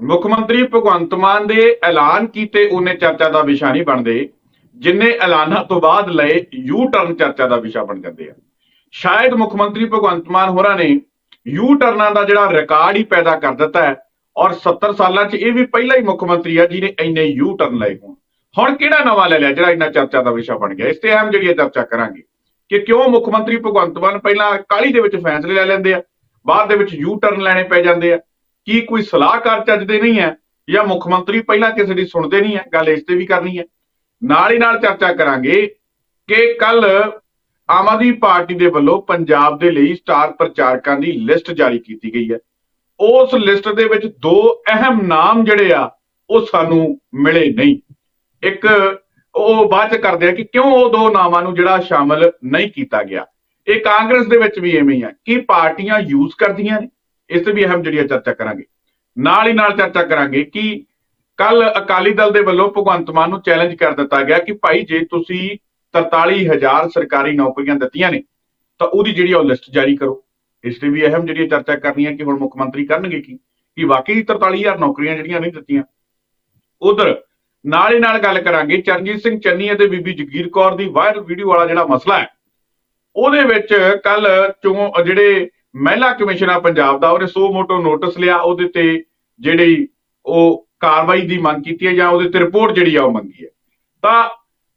ਮੁੱਖ ਮੰਤਰੀ ਭਗਵੰਤ ਮਾਨ ਦੇ ਐਲਾਨ ਕੀਤੇ ਉਹਨੇ ਚਰਚਾ ਦਾ ਵਿਸ਼ਾ ਨਹੀਂ ਬਣਦੇ। ਜਿੰਨੇ ਐਲਾਨਾਂ ਤੋਂ ਬਾਅਦ ਲਏ ਯੂ ਟਰਨ ਚਰਚਾ ਦਾ ਵਿਸ਼ਾ ਬਣ ਜਾਂਦੇ ਆ। ਸ਼ਾਇਦ ਮੁੱਖ ਮੰਤਰੀ ਭਗਵੰਤ ਮਾਨ ਹੋਰਾਂ ਨੇ ਯੂ ਟਰਨਾਂ ਦਾ ਜਿਹੜਾ ਰਿਕਾਰਡ ਹੀ ਪੈਦਾ ਕਰ ਦਿੱਤਾ ਹੈ ਔਰ 70 ਸਾਲਾਂ 'ਚ ਇਹ ਵੀ ਪਹਿਲਾ ਹੀ ਮੁੱਖ ਮੰਤਰੀ ਆ ਜਿਹਨੇ ਇੰਨੇ ਯੂ ਟਰਨ ਲਏ ਹੋਣ। ਹੁਣ ਕਿਹੜਾ ਨਵਾਂ ਲੈ ਲਿਆ ਜਿਹੜਾ ਇੰਨਾ ਚਰਚਾ ਦਾ ਵਿਸ਼ਾ ਬਣ ਗਿਆ? ਇਸ ਤੇ ਅਹਿਮ ਜਿਹੜੀ ਇਹ ਚਰਚਾ ਕਰਾਂਗੇ ਕਿ ਕਿਉਂ ਮੁੱਖ ਮੰਤਰੀ ਭਗਵੰਤ ਮਾਨ ਪਹਿਲਾਂ ਕਾਲੀ ਦੇ ਵਿੱਚ ਫੈਸਲੇ ਲੈ ਲੈਂਦੇ ਆ, ਬਾਅਦ ਦੇ ਵਿੱਚ ਯੂ ਟਰਨ ਲੈਣੇ ਪੈ ਜਾਂਦੇ ਆ। ਕੀ ਕੋਈ ਸਲਾਹਕਾਰ ਚੱਜਦੇ ਨਹੀਂ ਹੈ ਜਾਂ ਮੁੱਖ ਮੰਤਰੀ ਪਹਿਲਾਂ ਕਿਸੇ ਦੀ ਸੁਣਦੇ ਨਹੀਂ ਹੈ, ਗੱਲ ਇਸ ਤੇ ਵੀ ਕਰਨੀ ਹੈ। ਨਾਲ ਹੀ ਨਾਲ ਚਰਚਾ ਕਰਾਂਗੇ ਕਿ ਕੱਲ ਆਮ ਆਦਮੀ ਪਾਰਟੀ ਦੇ ਵੱਲੋਂ ਪੰਜਾਬ ਦੇ ਲਈ ਸਟਾਰ ਪ੍ਰਚਾਰਕਾਂ ਦੀ ਲਿਸਟ ਜਾਰੀ ਕੀਤੀ ਗਈ ਹੈ। ਉਸ ਲਿਸਟ ਦੇ ਵਿੱਚ ਦੋ ਅਹਿਮ ਨਾਮ ਜਿਹੜੇ ਆ, ਉਹ ਸਾਨੂੰ ਮਿਲੇ ਨਹੀਂ। ਇੱਕ, ਉਹ ਬਾਅਦ ਚ ਕਰਦੇ ਆ ਕਿ ਕਿਉਂ ਉਹ ਦੋ ਨਾਵਾਂ ਨੂੰ ਜਿਹੜਾ ਸ਼ਾਮਲ ਨਹੀਂ ਕੀਤਾ ਗਿਆ। ਇਹ ਕਾਂਗਰਸ ਦੇ ਵਿੱਚ ਵੀ ਐਵੇਂ ਹੀ ਆ। ਕਿ ਪਾਰਟੀਆਂ ਯੂਜ਼ ਕਰਦੀਆਂ ਨੇ? ਇਸ ਤੇ ਵੀ ਅਹਿਮ ਜਿਹੜੀ ਆ ਚਰਚਾ ਕਰਾਂਗੇ। ਨਾਲ ਹੀ ਨਾਲ ਚਰਚਾ ਕਰਾਂਗੇ ਕਿ ਕੱਲ ਅਕਾਲੀ ਦਲ ਦੇ ਵੱਲੋਂ ਭਗਵੰਤ ਮਾਨ ਨੂੰ ਚੈਲੰਜ ਕਰ ਦਿੱਤਾ ਗਿਆ ਕਿ ਭਾਈ ਜੇ ਤੁਸੀਂ 43000 ਸਰਕਾਰੀ ਨੌਕਰੀਆਂ ਦਿੱਤੀਆਂ ਨੇ, ਤਾਂ ਉਹਦੀ ਜਿਹੜੀ ਆ ਉਹ ਲਿਸਟ ਜਾਰੀ ਕਰੋ। ਇਸ ਤੇ ਵੀ ਅਹਿਮ ਜਿਹੜੀ ਆ ਚਰਚਾ ਕਰਨੀ ਹੈ ਕਿ ਹੁਣ ਮੁੱਖ ਮੰਤਰੀ ਕਰਨਗੇ ਕੀ? ਕਿ ਵਾਕਈ 43000 ਨੌਕਰੀਆਂ ਜਿਹੜੀਆਂ ਨਹੀਂ ਦਿੱਤੀਆਂ। ਉਧਰ ਨਾਲ ਹੀ ਨਾਲ ਗੱਲ ਕਰਾਂਗੇ ਚਰਨਜੀਤ ਸਿੰਘ ਚੰਨੀ ਅਤੇ ਬੀਬੀ ਜਗੀਰ ਕੌਰ ਦੀ ਵਾਇਰਲ ਵੀਡੀਓ ਵਾਲਾ ਜਿਹੜਾ ਮਸਲਾ ਹੈ, ਉਹਦੇ ਵਿੱਚ ਕੱਲ ਚੋਂ ਜਿਹੜੇ ਮਹਿਲਾ ਕਮਿਸ਼ਨ ਆ ਪੰਜਾਬ ਦਾ ਉਹਨੇ ਸੋ ਮੋਟੋ ਨੋਟਿਸ ਲਿਆ, ਉਹਦੇ ਤੇ ਜਿਹੜੀ ਉਹ ਕਾਰਵਾਈ ਦੀ ਮੰਗ ਕੀਤੀ ਹੈ ਜਾਂ ਉਹਦੇ ਤੇ ਰਿਪੋਰਟ ਜਿਹੜੀ ਆ ਉਹ ਮੰਗੀ ਹੈ। ਤਾਂ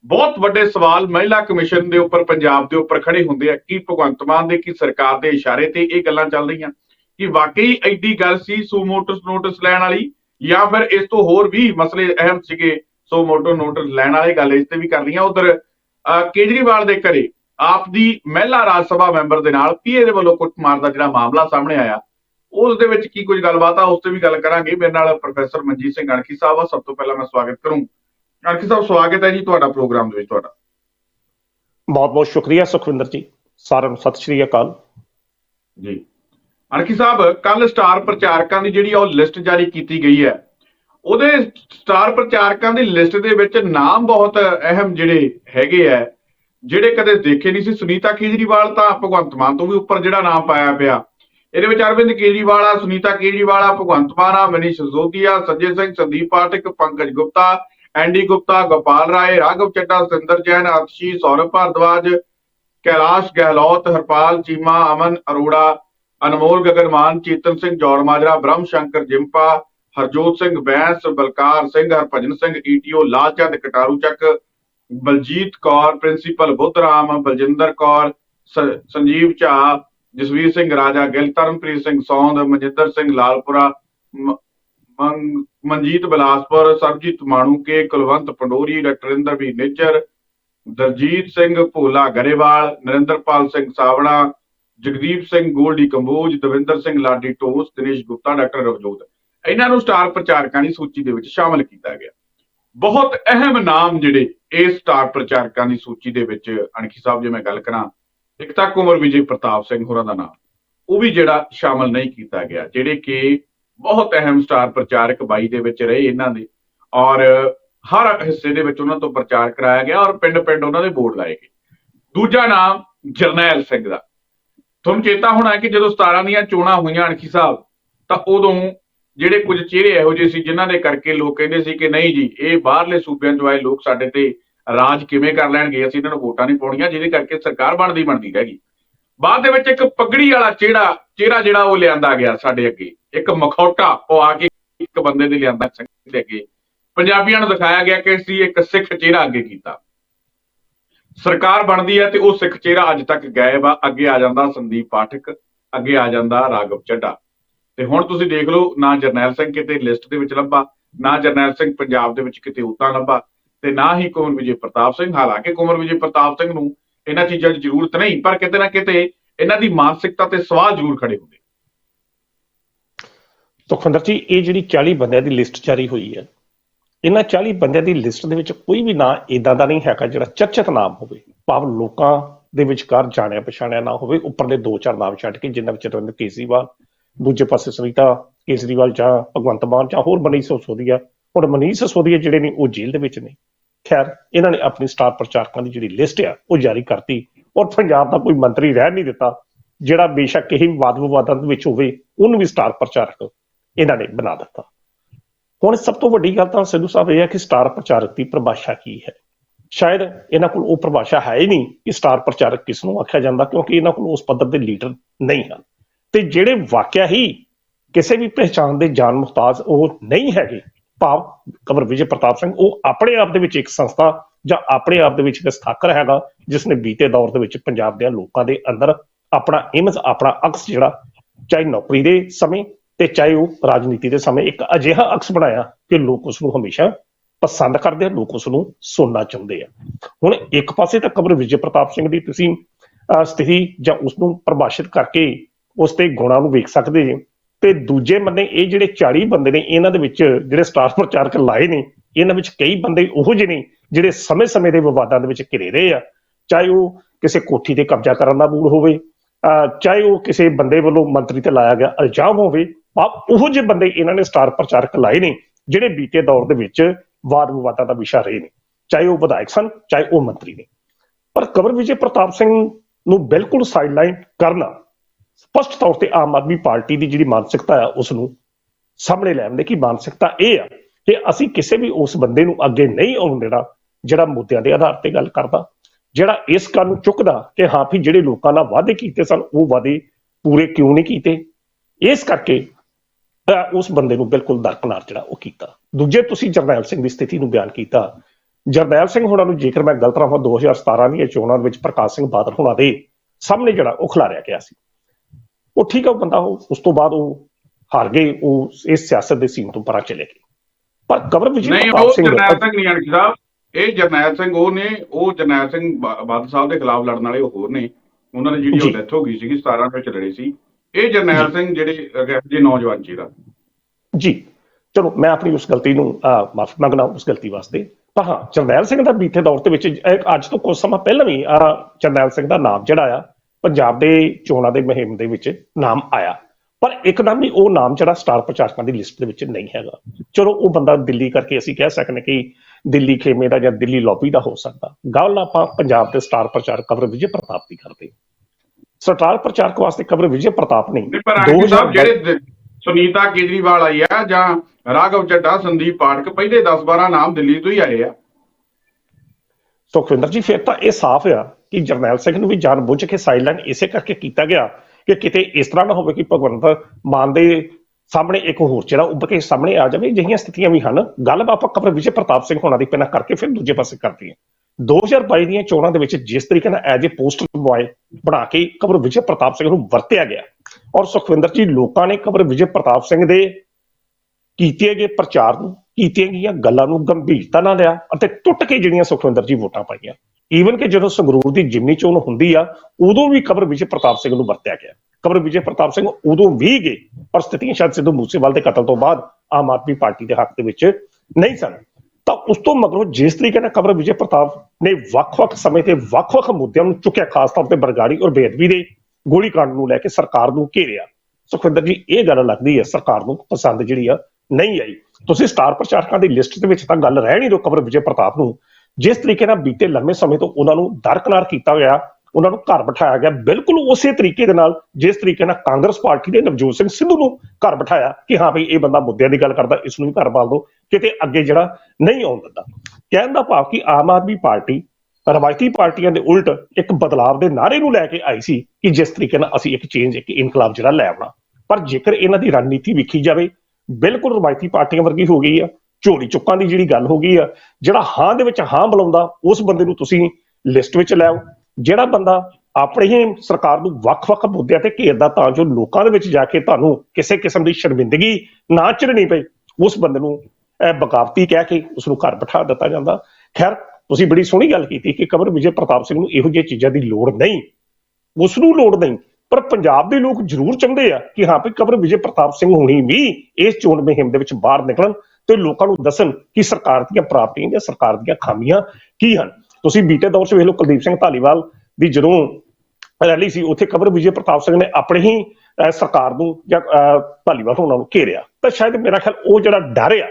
ਬਹੁਤ ਵੱਡੇ ਸਵਾਲ ਮਹਿਲਾ ਕਮਿਸ਼ਨ ਦੇ ਉੱਪਰ, ਪੰਜਾਬ ਦੇ ਉੱਪਰ ਖੜੇ ਹੁੰਦੇ ਆ, ਕੀ ਭਗਵੰਤ ਮਾਨ ਦੇ, ਕੀ ਸਰਕਾਰ ਦੇ ਇਸ਼ਾਰੇ ਤੇ ਇਹ ਗੱਲਾਂ ਚੱਲ ਰਹੀਆਂ? ਕਿ ਵਾਕਈ ਐਡੀ ਗੱਲ ਸੀ ਸੋ ਮੋਟੋ ਨੋਟਿਸ ਲੈਣ ਵਾਲੀ, ਜਾਂ ਫਿਰ ਇਸ ਤੋਂ ਹੋਰ ਵੀ ਮਸਲੇ ਅਹਿਮ ਸੀਗੇ ਸੋ ਮੋਟੋ ਨੋਟਿਸ ਲੈਣ ਵਾਲੇ ਗੱਲ ਇਸ ਤੇ ਵੀ ਕਰ ਰਹੀਆਂ। ਉਧਰ ਕੇਜਰੀਵਾਲ ਦੇ ਘਰੇ ਆਪ ਦੀ ਮਹਿਲਾ ਰਾਜ ਸਭਾ ਮੈਂਬਰ ਦੇ ਨਾਲ ਪੀਏ ਦੇ ਵੱਲੋਂ ਕੁੱਟਮਾਰ ਦਾ ਜਿਹੜਾ ਮਾਮਲਾ ਸਾਹਮਣੇ ਆਇਆ ਉਸ ਦੇ ਵਿੱਚ ਕੀ ਕੁਝ ਗੱਲਬਾਤ ਆ ਉਸ ਤੇ ਵੀ ਗੱਲ ਕਰਾਂਗੇ। ਮੇਰੇ ਨਾਲ ਪ੍ਰੋਫੈਸਰ ਮਨਜੀਤ ਸਿੰਘ ਅਣਖੀ ਸਾਹਿਬ ਆ ਸਭ ਤੋਂ ਪਹਿਲਾਂ ਮੈਂ ਸਵਾਗਤ ਕਰੂੰ। ਅਣਖੀ ਸਾਹਿਬ ਸਵਾਗਤ ਹੈ ਜੀ ਤੁਹਾਡਾ ਪ੍ਰੋਗਰਾਮ ਦੇ ਵਿੱਚ ਤੁਹਾਡਾ। ਬਹੁਤ ਬਹੁਤ ਸ਼ੁਕਰੀਆ ਸੁਖਵਿੰਦਰ ਜੀ। ਸਾਰਿਆਂ ਨੂੰ ਸਤਿ ਸ਼੍ਰੀ ਅਕਾਲ। ਜੀ। ਅਣਖੀ ਸਾਹਿਬ ਕੱਲ ਸਟਾਰ ਪ੍ਰਚਾਰਕਾਂ ਦੀ ਜਿਹੜੀ ਉਹ ਲਿਸਟ ਜਾਰੀ ਕੀਤੀ ਗਈ ਹੈ ਉਹਦੇ ਸਟਾਰ ਪ੍ਰਚਾਰਕਾਂ ਦੀ ਲਿਸਟ ਦੇ ਵਿੱਚ ਨਾਮ ਬਹੁਤ ਅਹਿਮ ਜਿਹੜੇ ਹੈਗੇ ਆ ਜਿਹੜੇ ਕਦੇ ਦੇਖੇ ਨਹੀਂ ਸੀ, ਸੁਨੀਤਾ ਕੇਜਰੀਵਾਲ ਤਾਂ ਭਗਵੰਤ ਮਾਨ ਤੋਂ ਵੀ ਉੱਪਰ ਜਿਹੜਾ ਨਾਮ ਪਾਇਆ ਪਿਆ। ਇਹਦੇ ਵਿੱਚ ਅਰਵਿੰਦ ਕੇਜਰੀਵਾਲ ਆ, ਸੁਨੀਤਾ ਕੇਜਰੀਵਾਲ ਆ, ਭਗਵੰਤ ਮਾਨ ਆ, ਮਨੀਸ਼ ਸਿਸੋਦੀਆ, ਸੰਜੇ ਸਿੰਘ, ਸੰਦੀਪ ਪਾਠਕ, ਪੰਕਜ ਗੁਪਤਾ ਐਂਡੀ ਗੁਪਤਾ, ਗੋਪਾਲ ਰਾਏ, ਰਾਘਵ ਚੱਡਾ, ਸਤਿੰਦਰ ਜੈਨ ਆਤਸ਼ੀ ਸੌਰਵ ਭਾਰਦਵਾਜ, ਕੈਲਾਸ਼ ਗਹਿਲੋਤ, ਹਰਪਾਲ ਚੀਮਾ, ਅਮਨ ਅਰੋੜਾ, ਅਨਮੋਲ ਗਗਨਮਾਨ, ਚੇਤਨ Singh Jaura Majra Brahm Shankar Jimpa, Harjot Singh Bains, Balkar Singh, Harbhajan Singh ETO Lalchand Kataru Chak Baljit Kaur, principal Budhram, Baljinder Kaur Sanjeev Jha, Jasvir Singh Raja Gill Dharampreet Singh Saund, Manjinder Singh Lalpura Manjit Bilaspur, Sarabjit Manuke, Kulwant Pandori, doctor Inderbir Nijjar Darjit Singh Bhola Grewal, Narinderpal Singh Sawra Jagdeep Singh Goldy Kamboj, Davinder Singh Laddi Dhos Dinesh Gupta, doctor Ravjot. ਇਹਨਾਂ ਨੂੰ star ਪ੍ਰਚਾਰਕਾਂ ਦੀ ਸੂਚੀ ਦੇ ਵਿੱਚ ਸ਼ਾਮਲ ਕੀਤਾ ਗਿਆ। ਬਹੁਤ ਅਹਿਮ ਨਾਮ ਜਿਹੜੇ ਇਹ ਸਟਾਰ ਪ੍ਰਚਾਰਕਾਂ ਦੀ ਸੂਚੀ ਦੇ ਵਿੱਚ ਅਣਖੀ ਸਾਹਿਬ, ਜੇ ਮੈਂ ਗੱਲ ਕਰਾਂ, ਇੱਕ ਤਾਂ ਕੁਮਰ ਵਿਜੇ ਪ੍ਰਤਾਪ ਸਿੰਘ ਹੋਰਾਂ ਦਾ ਨਾਮ, ਉਹ ਵੀ ਜਿਹੜਾ ਸ਼ਾਮਲ ਨਹੀਂ ਕੀਤਾ ਗਿਆ, ਜਿਹੜੇ ਕਿ ਬਹੁਤ ਅਹਿਮ ਸਟਾਰ ਪ੍ਰਚਾਰਕ ਬਾਈ ਦੇ ਵਿੱਚ ਰਹੇ ਇਹਨਾਂ ਦੇ, ਔਰ ਹਰ ਹਿੱਸੇ ਦੇ ਵਿੱਚ ਉਹਨਾਂ ਤੋਂ ਪ੍ਰਚਾਰ ਕਰਾਇਆ ਗਿਆ ਔਰ ਪਿੰਡ-ਪਿੰਡ ਉਹਨਾਂ ਦੇ ਬੋਰਡ ਲਾਏ ਗਏ। ਦੂਜਾ ਨਾਮ ਜਰਨੈਲ ਸਿੰਘ ਦਾ। ਤੁਹਾਨੂੰ ਚੇਤਾ ਹੋਣਾ ਕਿ ਜਦੋਂ 17 ਦੀਆਂ ਚੋਣਾਂ ਹੋਈਆਂ ਅਣਖੀ ਸਾਹਿਬ, ਤਾਂ ਉਦੋਂ ਜਿਹੜੇ ਕੁਝ ਚਿਹਰੇ ਇਹੋ ਜਿਹੇ ਸੀ ਜਿਨ੍ਹਾਂ ਦੇ ਕਰਕੇ ਲੋਕ ਕਹਿੰਦੇ ਸੀ ਕਿ ਨਹੀਂ ਜੀ, ਇਹ ਬਾਹਰਲੇ ਸੂਬਿਆਂ ਤੋਂ ਆਏ ਲੋਕ ਸਾਡੇ ਤੇ ਰਾਜ ਕਿਵੇਂ ਕਰ ਲੈਣਗੇ? ਅਸੀਂ ਇਹਨਾਂ ਨੂੰ ਵੋਟਾਂ ਨਹੀਂ ਪਾਉਣੀਆਂ, ਜਿਹਦੇ ਕਰਕੇ ਸਰਕਾਰ ਬਣਦੀ ਬਣਦੀ ਰਹਿ ਗਈ। ਬਾਅਦ ਦੇ ਵਿੱਚ ਇੱਕ ਪਗੜੀ ਵਾਲਾ ਚਿਹਰਾ ਚਿਹਰਾ ਜਿਹੜਾ ਉਹ ਲਿਆਂਦਾ ਗਿਆ ਸਾਡੇ ਅੱਗੇ। ਇੱਕ ਮਖੌਟਾ ਪਵਾ ਕੇ ਇੱਕ ਬੰਦੇ ਦੇ ਲਿਆਂਦਾ ਸਿੰਘ ਦੇ ਅੱਗੇ। ਪੰਜਾਬੀਆਂ ਨੂੰ ਦਿਖਾਇਆ ਗਿਆ ਕਿ ਅਸੀਂ ਇੱਕ ਸਿੱਖ ਚਿਹਰਾ ਅੱਗੇ ਕੀਤਾ। ਸਰਕਾਰ ਬਣਦੀ ਹੈ ਤੇ ਉਹ ਸਿੱਖ ਚਿਹਰਾ ਅੱਜ ਤੱਕ ਗਾਇਬ ਆ। ਅੱਗੇ ਆ ਜਾਂਦਾ ਸੰਦੀਪ ਪਾਠਕ, ਅੱਗੇ ਆ ਜਾਂਦਾ ਰਾਘਵ ਚੱਡਾ ਤੇ ਹੁਣ ਤੁਸੀਂ ਦੇਖ ਲਓ, ਨਾ ਜਰਨੈਲ ਸਿੰਘ ਕਿਤੇ ਲਿਸਟ ਦੇ ਵਿੱਚ ਲੱਭਾ, ਨਾ ਜਰਨੈਲ ਸਿੰਘ ਪੰਜਾਬ ਦੇ ਵਿੱਚ ਕਿਤੇ ਉਤਾਂ ਲੱਭਾ, ਤੇ ਨਾ ਹੀ ਕੁਮਰ ਵਿਜੇ ਪ੍ਰਤਾਪ ਸਿੰਘ, ਹਾਲਾਂਕਿ ਕੁਮਰ ਵਿਜੇ ਪ੍ਰਤਾਪ ਸਿੰਘ ਨੂੰ ਇਹਨਾਂ ਚੀਜ਼ਾਂ ਦੀ ਜ਼ਰੂਰਤ ਨਹੀਂ, ਪਰ ਕਿਤੇ ਨਾ ਕਿਤੇ ਇਹਨਾਂ ਦੀ ਮਾਨਸਿਕਤਾ ਤੇ ਸਵਾਲ ਜ਼ਰੂਰ ਖੜੇ ਹੁੰਦੇ। ਸੁਖਵਿੰਦਰ ਜੀ, ਇਹ ਜਿਹੜੀ 40 ਬੰਦਿਆਂ ਦੀ ਲਿਸਟ ਜਾਰੀ ਹੋਈ ਹੈ, ਇਹਨਾਂ 40 ਬੰਦਿਆਂ ਦੀ ਲਿਸਟ ਦੇ ਵਿੱਚ ਕੋਈ ਵੀ ਨਾਂ ਇਦਾਂ ਦਾ ਨਹੀਂ ਹੈਗਾ ਜਿਹੜਾ ਚਰਚਿਤ ਨਾਮ ਹੋਵੇ। ਭਾਵ ਲੋਕਾਂ ਦੇ ਵਿਚਕਾਰ ਜਾਣਿਆ ਪਛਾਣਿਆ ਨਾ ਹੋਵੇ, ਉੱਪਰਲੇ ਦੋ ਚਾਰ ਨਾਮ ਛੱਡ ਕੇ ਜਿਨ੍ਹਾਂ ਵਿੱਚ ਰਵਿੰਦਰ ਕੇਜਰੀਵਾਲ ਦੂਜੇ ਪਾਸੇ ਸੁਨੀਤਾ, ਕੇਜਰੀਵਾਲ ਜਾਂ ਭਗਵੰਤ ਮਾਨ ਜਾਂ ਹੋਰ ਮਨੀਸ਼ ਸੋਦੀਆ ਹੁਣ ਮਨੀਸ਼ ਸਿਸੋਦੀਆ ਜਿਹੜੇ ਨੇ, ਉਹ ਜੇਲ੍ਹ ਦੇ ਵਿੱਚ ਨੇ। ਖੈਰ, ਇਹਨਾਂ ਨੇ ਆਪਣੀ ਸਟਾਰ ਪ੍ਰਚਾਰਕਾਂ ਦੀ ਜਿਹੜੀ ਲਿਸਟ ਆ, ਉਹ ਜਾਰੀ ਕਰਤੀ। ਔਰ ਪੰਜਾਬ ਦਾ ਕੋਈ ਮੰਤਰੀ ਰਹਿ ਨਹੀਂ ਦਿੱਤਾ, ਜਿਹੜਾ ਬੇਸ਼ੱਕ ਇਹ ਵਾਦ ਵਿਵਾਦਾਂ ਦੇ ਵਿੱਚ ਹੋਵੇ, ਉਹਨੂੰ ਵੀ ਸਟਾਰ ਪ੍ਰਚਾਰਕ ਇਹਨਾਂ ਨੇ ਬਣਾ ਦਿੱਤਾ। ਹੁਣ ਸਭ ਤੋਂ ਵੱਡੀ ਗੱਲ ਤਾਂ ਸਿੱਧੂ ਸਾਹਿਬ ਇਹ ਹੈ ਕਿ ਸਟਾਰ ਪ੍ਰਚਾਰਕ ਦੀ ਪਰਿਭਾਸ਼ਾ ਕੀ ਹੈ? ਸ਼ਾਇਦ ਇਹਨਾਂ ਕੋਲ ਉਹ ਪਰਿਭਾਸ਼ਾ ਹੈ ਹੀ ਨਹੀਂ ਕਿ ਸਟਾਰ ਪ੍ਰਚਾਰਕ ਕਿਸ ਨੂੰ ਆਖਿਆ ਜਾਂਦਾ, ਕਿਉਂਕਿ ਇਹਨਾਂ ਕੋਲ ਉਸ ਪੱਧਰ ਦੇ ਲੀਡਰ ਨਹੀਂ ਹਨ। ਤੇ ਜਿਹੜੇ ਵਾਕਿਆ ਹੀ ਕਿਸੇ ਵੀ ਪਹਿਚਾਣ ਦੇ ਜਾਨ ਮੁਹਤਾਜ ਉਹ ਨਹੀਂ ਹੈਗੇ ਭਾਵ ਕਮਰ ਵਿਜੇ ਪ੍ਰਤਾਪ ਸਿੰਘ ਉਹ ਆਪਣੇ ਆਪ ਦੇ ਵਿੱਚ ਇੱਕ ਸੰਸਥਾ ਜਾਂ ਆਪਣੇ ਆਪ ਦੇ ਵਿੱਚ ਇੱਕ ਸਥਾਕਰ ਹੈਗਾ ਜਿਸ ਨੇ ਬੀਤੇ ਦੌਰ ਦੇ ਵਿੱਚ ਪੰਜਾਬ ਦੇ ਲੋਕਾਂ ਦੇ ਅੰਦਰ ਆਪਣਾ ਇਮਜ਼ ਆਪਣਾ ਅਕਸ ਜਿਹੜਾ ਚਾਹੇ ਨੌਕਰੀ ਦੇ ਸਮੇਂ ਤੇ ਚਾਹੇ ਉਹ ਰਾਜਨੀਤੀ ਦੇ ਸਮੇਂ ਇੱਕ ਅਜਿਹਾ ਅਕਸ ਬਣਾਇਆ ਕਿ ਲੋਕ ਉਸ ਨੂੰ ਹਮੇਸ਼ਾ ਪਸੰਦ ਕਰਦੇ ਆ ਲੋਕ ਉਸ ਨੂੰ ਸੁਣਨਾ ਚਾਹੁੰਦੇ ਆ। ਹੁਣ ਇੱਕ ਪਾਸੇ ਤਾਂ ਕਮਰ ਵਿਜੇ ਪ੍ਰਤਾਪ ਸਿੰਘ ਦੀ ਤੁਸੀਂ ਅਹ, ਸਥਿਤੀ ਜਾਂ ਉਸ ਨੂੰ ਪਰਿਭਾਸ਼ਿਤ ਕਰਕੇ ਉਸ ਤੇ ਗੁਣਾਂ ਨੂੰ ਵੇਖ ਸਕਦੇ ਜੇ। ਤੇ ਦੂਜੇ ਬੰਦੇ, ਇਹ ਜਿਹੜੇ 40 ਬੰਦੇ ਨੇ, ਇਹਨਾਂ ਦੇ ਵਿੱਚ ਜਿਹੜੇ ਸਟਾਰ ਪ੍ਰਚਾਰਕ ਲਾਏ ਨੇ, ਇਹਨਾਂ ਵਿੱਚ ਕਈ ਬੰਦੇ ਉਹੋ ਜਿਹੇ ਨੇ, ਜਿਹੜੇ ਸਮੇਂ-ਸਮੇਂ ਦੇ ਵਿਵਾਦਾਂ ਦੇ ਵਿੱਚ ਘਿਰੇ ਰਹੇ ਆ। ਚਾਹੇ ਉਹ ਕਿਸੇ ਕੋਠੀ ਤੇ ਕਬਜ਼ਾ ਕਰਨ ਦਾ ਮੂਲ ਹੋਵੇ ਚਾਹੇ ਉਹ ਕਿਸੇ ਬੰਦੇ ਵੱਲੋਂ ਮੰਤਰੀ ਤੇ ਲਾਇਆ ਗਿਆ ਇਲਜ਼ਾਮ ਹੋਵੇ ਪਰ ਉਹੋ ਜਿਹੇ ਬੰਦੇ ਇਹਨਾਂ ਨੇ ਸਟਾਰ ਪ੍ਰਚਾਰਕ ਲਾਏ ਨੇ, ਜਿਹੜੇ ਬੀਤੇ ਦੌਰ ਦੇ ਵਿੱਚ ਵਾਦ ਵਿਵਾਦਾਂ ਦਾ ਵਿਸ਼ਾ ਰਹੇ ਨੇ। ਚਾਹੇ ਉਹ ਵਿਧਾਇਕ ਸਨ, ਚਾਹੇ ਉਹ ਮੰਤਰੀ ਨੇ। ਪਰ ਕਮਰ ਵਿਜੇ ਪ੍ਰਤਾਪ ਸਿੰਘ ਨੂੰ ਬਿਲਕੁਲ ਸਾਈਡਲਾਈਨ ਕਰਨਾ ਸਪਸ਼ਟ ਤੌਰ ਤੇ ਆਮ ਆਦਮੀ ਪਾਰਟੀ ਦੀ ਜਿਹੜੀ ਮਾਨਸਿਕਤਾ ਹੈ ਉਸ ਨੂੰ ਸਾਹਮਣੇ ਲੈ ਆਉਂਦੇ ਕਿ ਮਾਨਸਿਕਤਾ ਇਹ ਆ ਕਿ ਅਸੀਂ ਕਿਸੇ ਵੀ ਉਸ ਬੰਦੇ ਨੂੰ ਅੱਗੇ ਨਹੀਂ ਆਉਣ ਦੇਣਾ ਜਿਹੜਾ ਮੁੱਦਿਆਂ ਦੇ ਆਧਾਰ ਤੇ ਗੱਲ ਕਰਦਾ, ਜਿਹੜਾ ਇਸ ਗੱਲ ਨੂੰ ਚੁੱਕਦਾ ਕਿ ਹਾਂ ਵੀ ਜਿਹੜੇ ਲੋਕਾਂ ਨਾਲ ਵਾਅਦੇ ਕੀਤੇ ਸਨ, ਉਹ ਵਾਅਦੇ ਪੂਰੇ ਕਿਉਂ ਨਹੀਂ ਕੀਤੇ? ਇਸ ਕਰਕੇ ਉਸ ਬੰਦੇ ਨੂੰ ਬਿਲਕੁਲ ਦਰਕਨਾਰ ਜਿਹੜਾ ਉਹ ਕੀਤਾ। ਦੂਜੇ, ਤੁਸੀਂ ਜਰਨੈਲ ਸਿੰਘ ਦੀ ਸਥਿਤੀ ਨੂੰ ਬਿਆਨ ਕੀਤਾ। ਜਰਨੈਲ ਸਿੰਘ ਹੋਣਾ ਨੂੰ ਜੇਕਰ ਮੈਂ ਗਲਤ ਰਹਾ 2017 ਦੀਆਂ ਚੋਣਾਂ ਵਿੱਚ ਪ੍ਰਕਾਸ਼ ਸਿੰਘ ਬਾਦਲ ਹੋਣਾ ਦੇ ਸਾਹਮਣੇ ਜਿਹੜਾ ਉਹ ਖਿਲਾਰਿਆ ਗਿਆ ਸੀ। ਉਹ ਠੀਕ ਆ ਬੰਦਾ ਉਹ ਉਸ ਤੋਂ ਬਾਅਦ ਉਹ ਹਾਰ ਗਏ ਉਹ ਇਸ ਸਿਆਸਤ ਦੇ ਸੀਨ ਤੋਂ ਪਰਾਂ ਚਲੇ ਗਏ। ਪਰ ਕਮਰ ਵਿਜੇ ਨਹੀਂ ਉਹ ਜਰਨੈਲ ਸਿੰਘ ਨਹੀਂ ਅਣਖ ਸਾਹਿਬ ਇਹ ਜਰਨੈਲ ਸਿੰਘ ਉਹ ਨੇ ਉਹ ਜਰਨੈਲ ਸਿੰਘ ਬਾਦਲ ਸਾਹਿਬ ਦੇ ਖਿਲਾਫ ਲੜਨ ਵਾਲੇ ਉਹ ਹੋਰ ਨੇ। ਉਹਨਾਂ ਦੀ ਜਿਹੜੀ। ਉਹ ਡੈਥ ਹੋ ਗਈ ਸੀਗੀ 17 ਵਿੱਚ ਲੜੇ ਸੀ। ਇਹ ਜਰਨੈਲ ਸਿੰਘ ਜਿਹੜੇ ਜੇ ਨੌਜਵਾਨ ਜੀ ਦਾ ਜੀ। ਚਲੋ ਮੈਂ ਆਪਣੀ ਉਸ ਗਲਤੀ ਨੂੰ ਮਾਫੀ ਮੰਗਣਾ ਉਸ ਗਲਤੀ ਵਾਸਤੇ। ਪਰ ਹਾਂ ਜਰਨੈਲ ਸਿੰਘ ਦਾ ਬੀਤੇ ਦੌਰ ਦੇ ਵਿੱਚ ਅੱਜ ਤੋਂ ਕੁਝ ਸਮਾਂ ਪਹਿਲਾਂ ਵੀ ਜਰਨੈਲ ਸਿੰਘ ਦਾ ਨਾਮ ਜਿਹੜਾ ਆ ਪੰਜਾਬ ਦੇ ਚੋਣਾਂ ਦੇ ਮੁਹਿੰਮ ਦੇ ਵਿੱਚ ਨਾਮ ਆਇਆ। ਪਰ ਇੱਕਦਮ ਹੀ ਉਹ ਨਾਮ ਜਿਹੜਾ ਸਟਾਰ ਪ੍ਰਚਾਰਕਾਂ ਦੀ ਲਿਸਟ ਦੇ ਵਿੱਚ ਨਹੀਂ ਹੈਗਾ। ਚਲੋ ਉਹ ਬੰਦਾ ਦਿੱਲੀ ਕਰਕੇ ਅਸੀਂ ਕਹਿ ਸਕਦੇ ਕਿ ਦਿੱਲੀ ਖੇਮੇ ਦਾ ਜਾਂ ਦਿੱਲੀ ਲੌਬੀ ਦਾ ਹੋ ਸਕਦਾ। ਗੱਲ ਆਪਾਂ ਪੰਜਾਬ ਦੇ ਸਟਾਰ ਪ੍ਰਚਾਰਕ ਕਵਰ ਵਿਜੇ ਪ੍ਰਤਾਪ ਦੀ ਕਰਦੇ ਸਟਾਰ ਪ੍ਰਚਾਰਕ ਵਾਸਤੇ ਕਵਰ ਵਿਜੇ ਪ੍ਰਤਾਪ ਨਹੀਂ ਪਰ ਸਾਹਿਬ ਜਿਹੜੇ ਸੁਨੀਤਾ ਕੇਜਰੀਵਾਲ ਆਈ ਆ ਜਾਂ ਰਾਘਵ ਚੱਡਾ ਸੰਦੀਪ ਪਾਠਕ ਪਹਿਲੇ 10 12 ਨਾਮ ਦਿੱਲੀ ਤੋਂ ਹੀ ਆਏ ਆ। ਸੁਖਵਿੰਦਰ ਜੀ ਫਿਰ ਤਾਂ ਇਹ ਸਾਫ਼ ਆ। ਕਿ ਜਰਨੈਲ ਸਿੰਘ ਨੂੰ ਵੀ ਜਾਣਬੁੱਝ ਕੇ ਸਾਈਡਲਾਈਨ ਇਸੇ ਕਰਕੇ ਕੀਤਾ ਗਿਆ ਕਿ ਕਿਤੇ ਇਸ ਤਰ੍ਹਾਂ ਨਾ ਹੋਵੇ ਕਿ ਭਗਵੰਤ ਮਾਨ ਦੇ ਸਾਹਮਣੇ ਇੱਕ ਹੋਰ ਜਿਹੜਾ ਉੱਭ ਕੇ ਸਾਹਮਣੇ ਆ ਜਾਵੇ ਜਿਹੀਆਂ ਸਥਿਤੀਆਂ ਵੀ ਹਨ। ਗੱਲ ਆਪਾਂ ਕਬਰ ਵਿਜੇ ਪ੍ਰਤਾਪ ਸਿੰਘ ਹੋਣਾ ਦੀ ਪਹਿਲਾਂ ਕਰਕੇ ਫਿਰ ਦੂਜੇ ਪਾਸੇ ਕਰਦੀ ਹੈ। 2022 ਦੀਆਂ ਚੋਣਾਂ ਦੇ ਵਿੱਚ ਜਿਸ ਤਰੀਕੇ ਨਾਲ ਐਜ ਏ ਪੋਸਟਰ ਬੁਆਏ ਬਣਾ ਕੇ ਕਬਰ ਵਿਜੇ ਪ੍ਰਤਾਪ ਸਿੰਘ ਨੂੰ ਵਰਤਿਆ ਗਿਆ ਔਰ ਸੁਖਵਿੰਦਰ ਜੀ ਲੋਕਾਂ ਨੇ ਕਬਰ ਵਿਜੇ ਪ੍ਰਤਾਪ ਸਿੰਘ ਦੇ ਕੀਤੇ ਗਏ ਪ੍ਰਚਾਰ ਨੂੰ, ਕੀਤੀਆਂ ਗਈਆਂ ਗੱਲਾਂ ਨੂੰ ਗੰਭੀਰਤਾ ਨਾਲ ਲਿਆ ਅਤੇ ਟੁੱਟ ਕੇ ਜਿਹੜੀਆਂ ਸੁਖਵਿੰਦਰ ਜੀ ਵੋਟਾਂ ਪਾਈਆਂ। ਈਵਨ ਕਿ ਜਦੋਂ ਸੰਗਰੂਰ ਦੀ ਜਿਮਨੀ ਚੋਣ ਹੁੰਦੀ ਆ, ਉਦੋਂ ਵੀ ਕਬਰ ਵਿਜੇ ਪ੍ਰਤਾਪ ਸਿੰਘ ਨੂੰ ਵਰਤਿਆ ਗਿਆ। ਕਬਰ ਵਿਜੇ ਪ੍ਰਤਾਪ ਸਿੰਘ ਉਦੋਂ ਵੀ ਗਏ, ਪਰ ਸਥਿਤੀਆਂ ਸ਼ਾਇਦ ਸਿੱਧੂ ਮੂਸੇਵਾਲ ਦੇ ਕਤਲ ਤੋਂ ਬਾਅਦ ਆਮ ਆਦਮੀ ਪਾਰਟੀ ਦੇ ਹੱਕ ਦੇ ਵਿੱਚ ਨਹੀਂ ਸਨ। ਤਾਂ ਉਸ ਤੋਂ ਮਗਰੋਂ ਜਿਸ ਤਰੀਕੇ ਨਾਲ ਕਬਰ ਵਿਜੇ ਪ੍ਰਤਾਪ ਨੇ ਵੱਖ-ਵੱਖ ਸਮੇਂ ਤੇ ਵੱਖ-ਵੱਖ ਮੁੱਦਿਆਂ ਨੂੰ ਚੁੱਕਿਆ, ਖਾਸ ਤੌਰ ਤੇ ਬਰਗਾੜੀ ਔਰ ਬੇਅਦਬੀ ਦੇ ਗੋਲੀकांड ਨੂੰ ਲੈ ਕੇ ਸਰਕਾਰ ਨੂੰ ਘੇਰਿਆ। ਸੁਖਵਿੰਦਰ ਜੀ, ਇਹ ਗੱਲ ਲੱਗਦੀ ਹੈ, ਸਰਕਾਰ ਨੂੰ ਪਸੰਦ ਜਿਹੜੀ ਆ, ਨਹੀਂ ਆਈ। ਤੁਸੀਂ ਸਟਾਰ ਪ੍ਰਚਾਰਕਾਂ ਦੀ ਲਿਸਟ ਦੇ ਵਿੱਚ ਤਾਂ ਗੱਲ ਰਹਿ ਨਹੀਂ ਦਿਓ ਕਬਰ ਵਿਜੇ ਪ੍ਰਤਾਪ ਨੂੰ। ਜਿਸ ਤਰੀਕੇ ਨਾਲ ਬੀਤੇ ਲੰਮੇ ਸਮੇਂ ਤੋਂ ਉਹਨਾਂ ਨੂੰ ਦਰਕਨਾਰ ਕੀਤਾ ਗਿਆ, ਉਹਨਾਂ ਨੂੰ ਘਰ ਬਿਠਾਇਆ ਗਿਆ, ਬਿਲਕੁਲ ਉਸੇ ਤਰੀਕੇ ਦੇ ਨਾਲ ਜਿਸ ਤਰੀਕੇ ਨਾਲ ਕਾਂਗਰਸ ਪਾਰਟੀ ਨੇ ਨਵਜੋਤ ਸਿੰਘ ਸਿੱਧੂ ਨੂੰ ਘਰ ਬਿਠਾਇਆ ਕਿ ਹਾਂ ਭਈ ਇਹ ਬੰਦਾ ਮੁੱਦਿਆਂ ਦੀ ਗੱਲ ਕਰਦਾ, ਇਸ ਨੂੰ ਵੀ ਘਰ ਬਾਲ ਦਿਓ ਕਿਤੇ ਅੱਗੇ ਜਿਹੜਾ ਨਹੀਂ ਆਉਣ ਦਿੰਦਾ। ਕਹਿਣ ਦਾ ਭਾਵ ਕਿ ਆਮ ਆਦਮੀ ਪਾਰਟੀ, ਰਵਾਇਤੀ ਪਾਰਟੀਆਂ ਦੇ ਉਲਟ ਇੱਕ ਬਦਲਾਵ ਦੇ ਨਾਅਰੇ ਨੂੰ ਲੈ ਕੇ ਆਈ ਸੀ ਕਿ ਜਿਸ ਤਰੀਕੇ ਨਾਲ ਅਸੀਂ ਇੱਕ ਚੇਂਜ ਇੱਕ ਇਨਕਲਾਬ ਜਿਹੜਾ ਲੈ ਆਉਣਾ। ਪਰ ਜੇਕਰ ਇਹਨਾਂ ਦੀ ਰਣਨੀਤੀ ਵੇਖੀ ਜਾਵੇ, ਬਿਲਕੁਲ ਰਵਾਇਤੀ ਪਾਰਟੀਆਂ ਵਰਗੀ ਹੋ ਗਈ ਆ ਝੋਲੀ ਚੁੱਕਾਂ ਦੀ ਜਿਹੜੀ ਗੱਲ ਹੋ ਗਈ ਆ, ਜਿਹੜਾ ਹਾਂ ਦੇ ਵਿੱਚ ਹਾਂ ਬੁਲਾਉਂਦਾ, ਉਸ ਬੰਦੇ ਨੂੰ ਤੁਸੀਂ ਲਿਸਟ ਵਿੱਚ ਲੈ ਜਿਹੜਾ ਬੰਦਾ ਆਪਣੇ ਹੀ ਸਰਕਾਰ ਨੂੰ ਵੱਖ-ਵੱਖ ਮੁੱਦਿਆਂ ਤੇ ਘੇਰਦਾ ਤਾਂ ਜੋ ਲੋਕਾਂ ਦੇ ਵਿੱਚ ਜਾ ਕੇ ਤੁਹਾਨੂੰ ਕਿਸੇ ਕਿਸਮ ਦੀ ਸ਼ਰਮਿੰਦਗੀ ਨਾ ਝੜਨੀ ਪਏ, ਉਸ ਬੰਦੇ ਨੂੰ ਬਗਾਵਤੀ ਕਹਿ ਕੇ ਉਸ ਨੂੰ ਘਰ ਬਿਠਾ ਦਿੱਤਾ ਜਾਂਦਾ। ਖੈਰ, ਤੁਸੀਂ ਬੜੀ ਸੋਹਣੀ ਗੱਲ ਕੀਤੀ ਕਿ ਕਮਰ ਵਿਜੇ ਪ੍ਰਤਾਪ ਸਿੰਘ ਨੂੰ ਇਹੋ ਜਿਹੀਆਂ ਚੀਜ਼ਾਂ ਦੀ ਲੋੜ ਨਹੀਂ। ਉਸ ਨੂੰ ਲੋੜ ਨਹੀਂ, ਪਰ ਪੰਜਾਬ ਦੇ ਲੋਕ ਜ਼ਰੂਰ ਚਾਹੁੰਦੇ ਆ ਕਿ ਹਾਂ ਵੀ ਕਬਰ ਵਿਜੇ ਪ੍ਰਤਾਪ ਸਿੰਘ ਹੁਣੀ ਵੀ ਇਸ ਚੋਣ ਮੁਹਿੰਮ ਦੇ ਵਿੱਚ ਬਾਹਰ ਨਿਕਲਣ। ਤੇ ਲੋਕਾਂ ਨੂੰ ਦੱਸਣ ਕਿ ਸਰਕਾਰ ਦੀਆਂ ਪ੍ਰਾਪਤੀਆਂ ਜਾਂ ਸਰਕਾਰ ਦੀਆਂ ਖਾਮੀਆਂ ਕੀ ਹਨ। ਤੁਸੀਂ ਬੀਤੇ ਦੌਰ 'ਚ ਵੇਖ ਲਓ ਕੁਲਦੀਪ ਸਿੰਘ ਧਾਲੀਵਾਲ ਦੀ ਜਦੋਂ ਰੈਲੀ ਸੀ ਉੱਥੇ ਕਬਰ ਵਿਜੇ ਪ੍ਰਤਾਪ ਸਿੰਘ ਨੇ ਆਪਣੇ ਹੀ ਅਹ, ਸਰਕਾਰ ਨੂੰ ਜਾਂ ਅਹ, ਧਾਲੀਵਾਲ ਹੋਣਾ ਨੂੰ ਘੇਰਿਆ। ਤਾਂ ਸ਼ਾਇਦ ਮੇਰਾ ਖਿਆਲ ਉਹ ਜਿਹੜਾ ਡਰ ਆ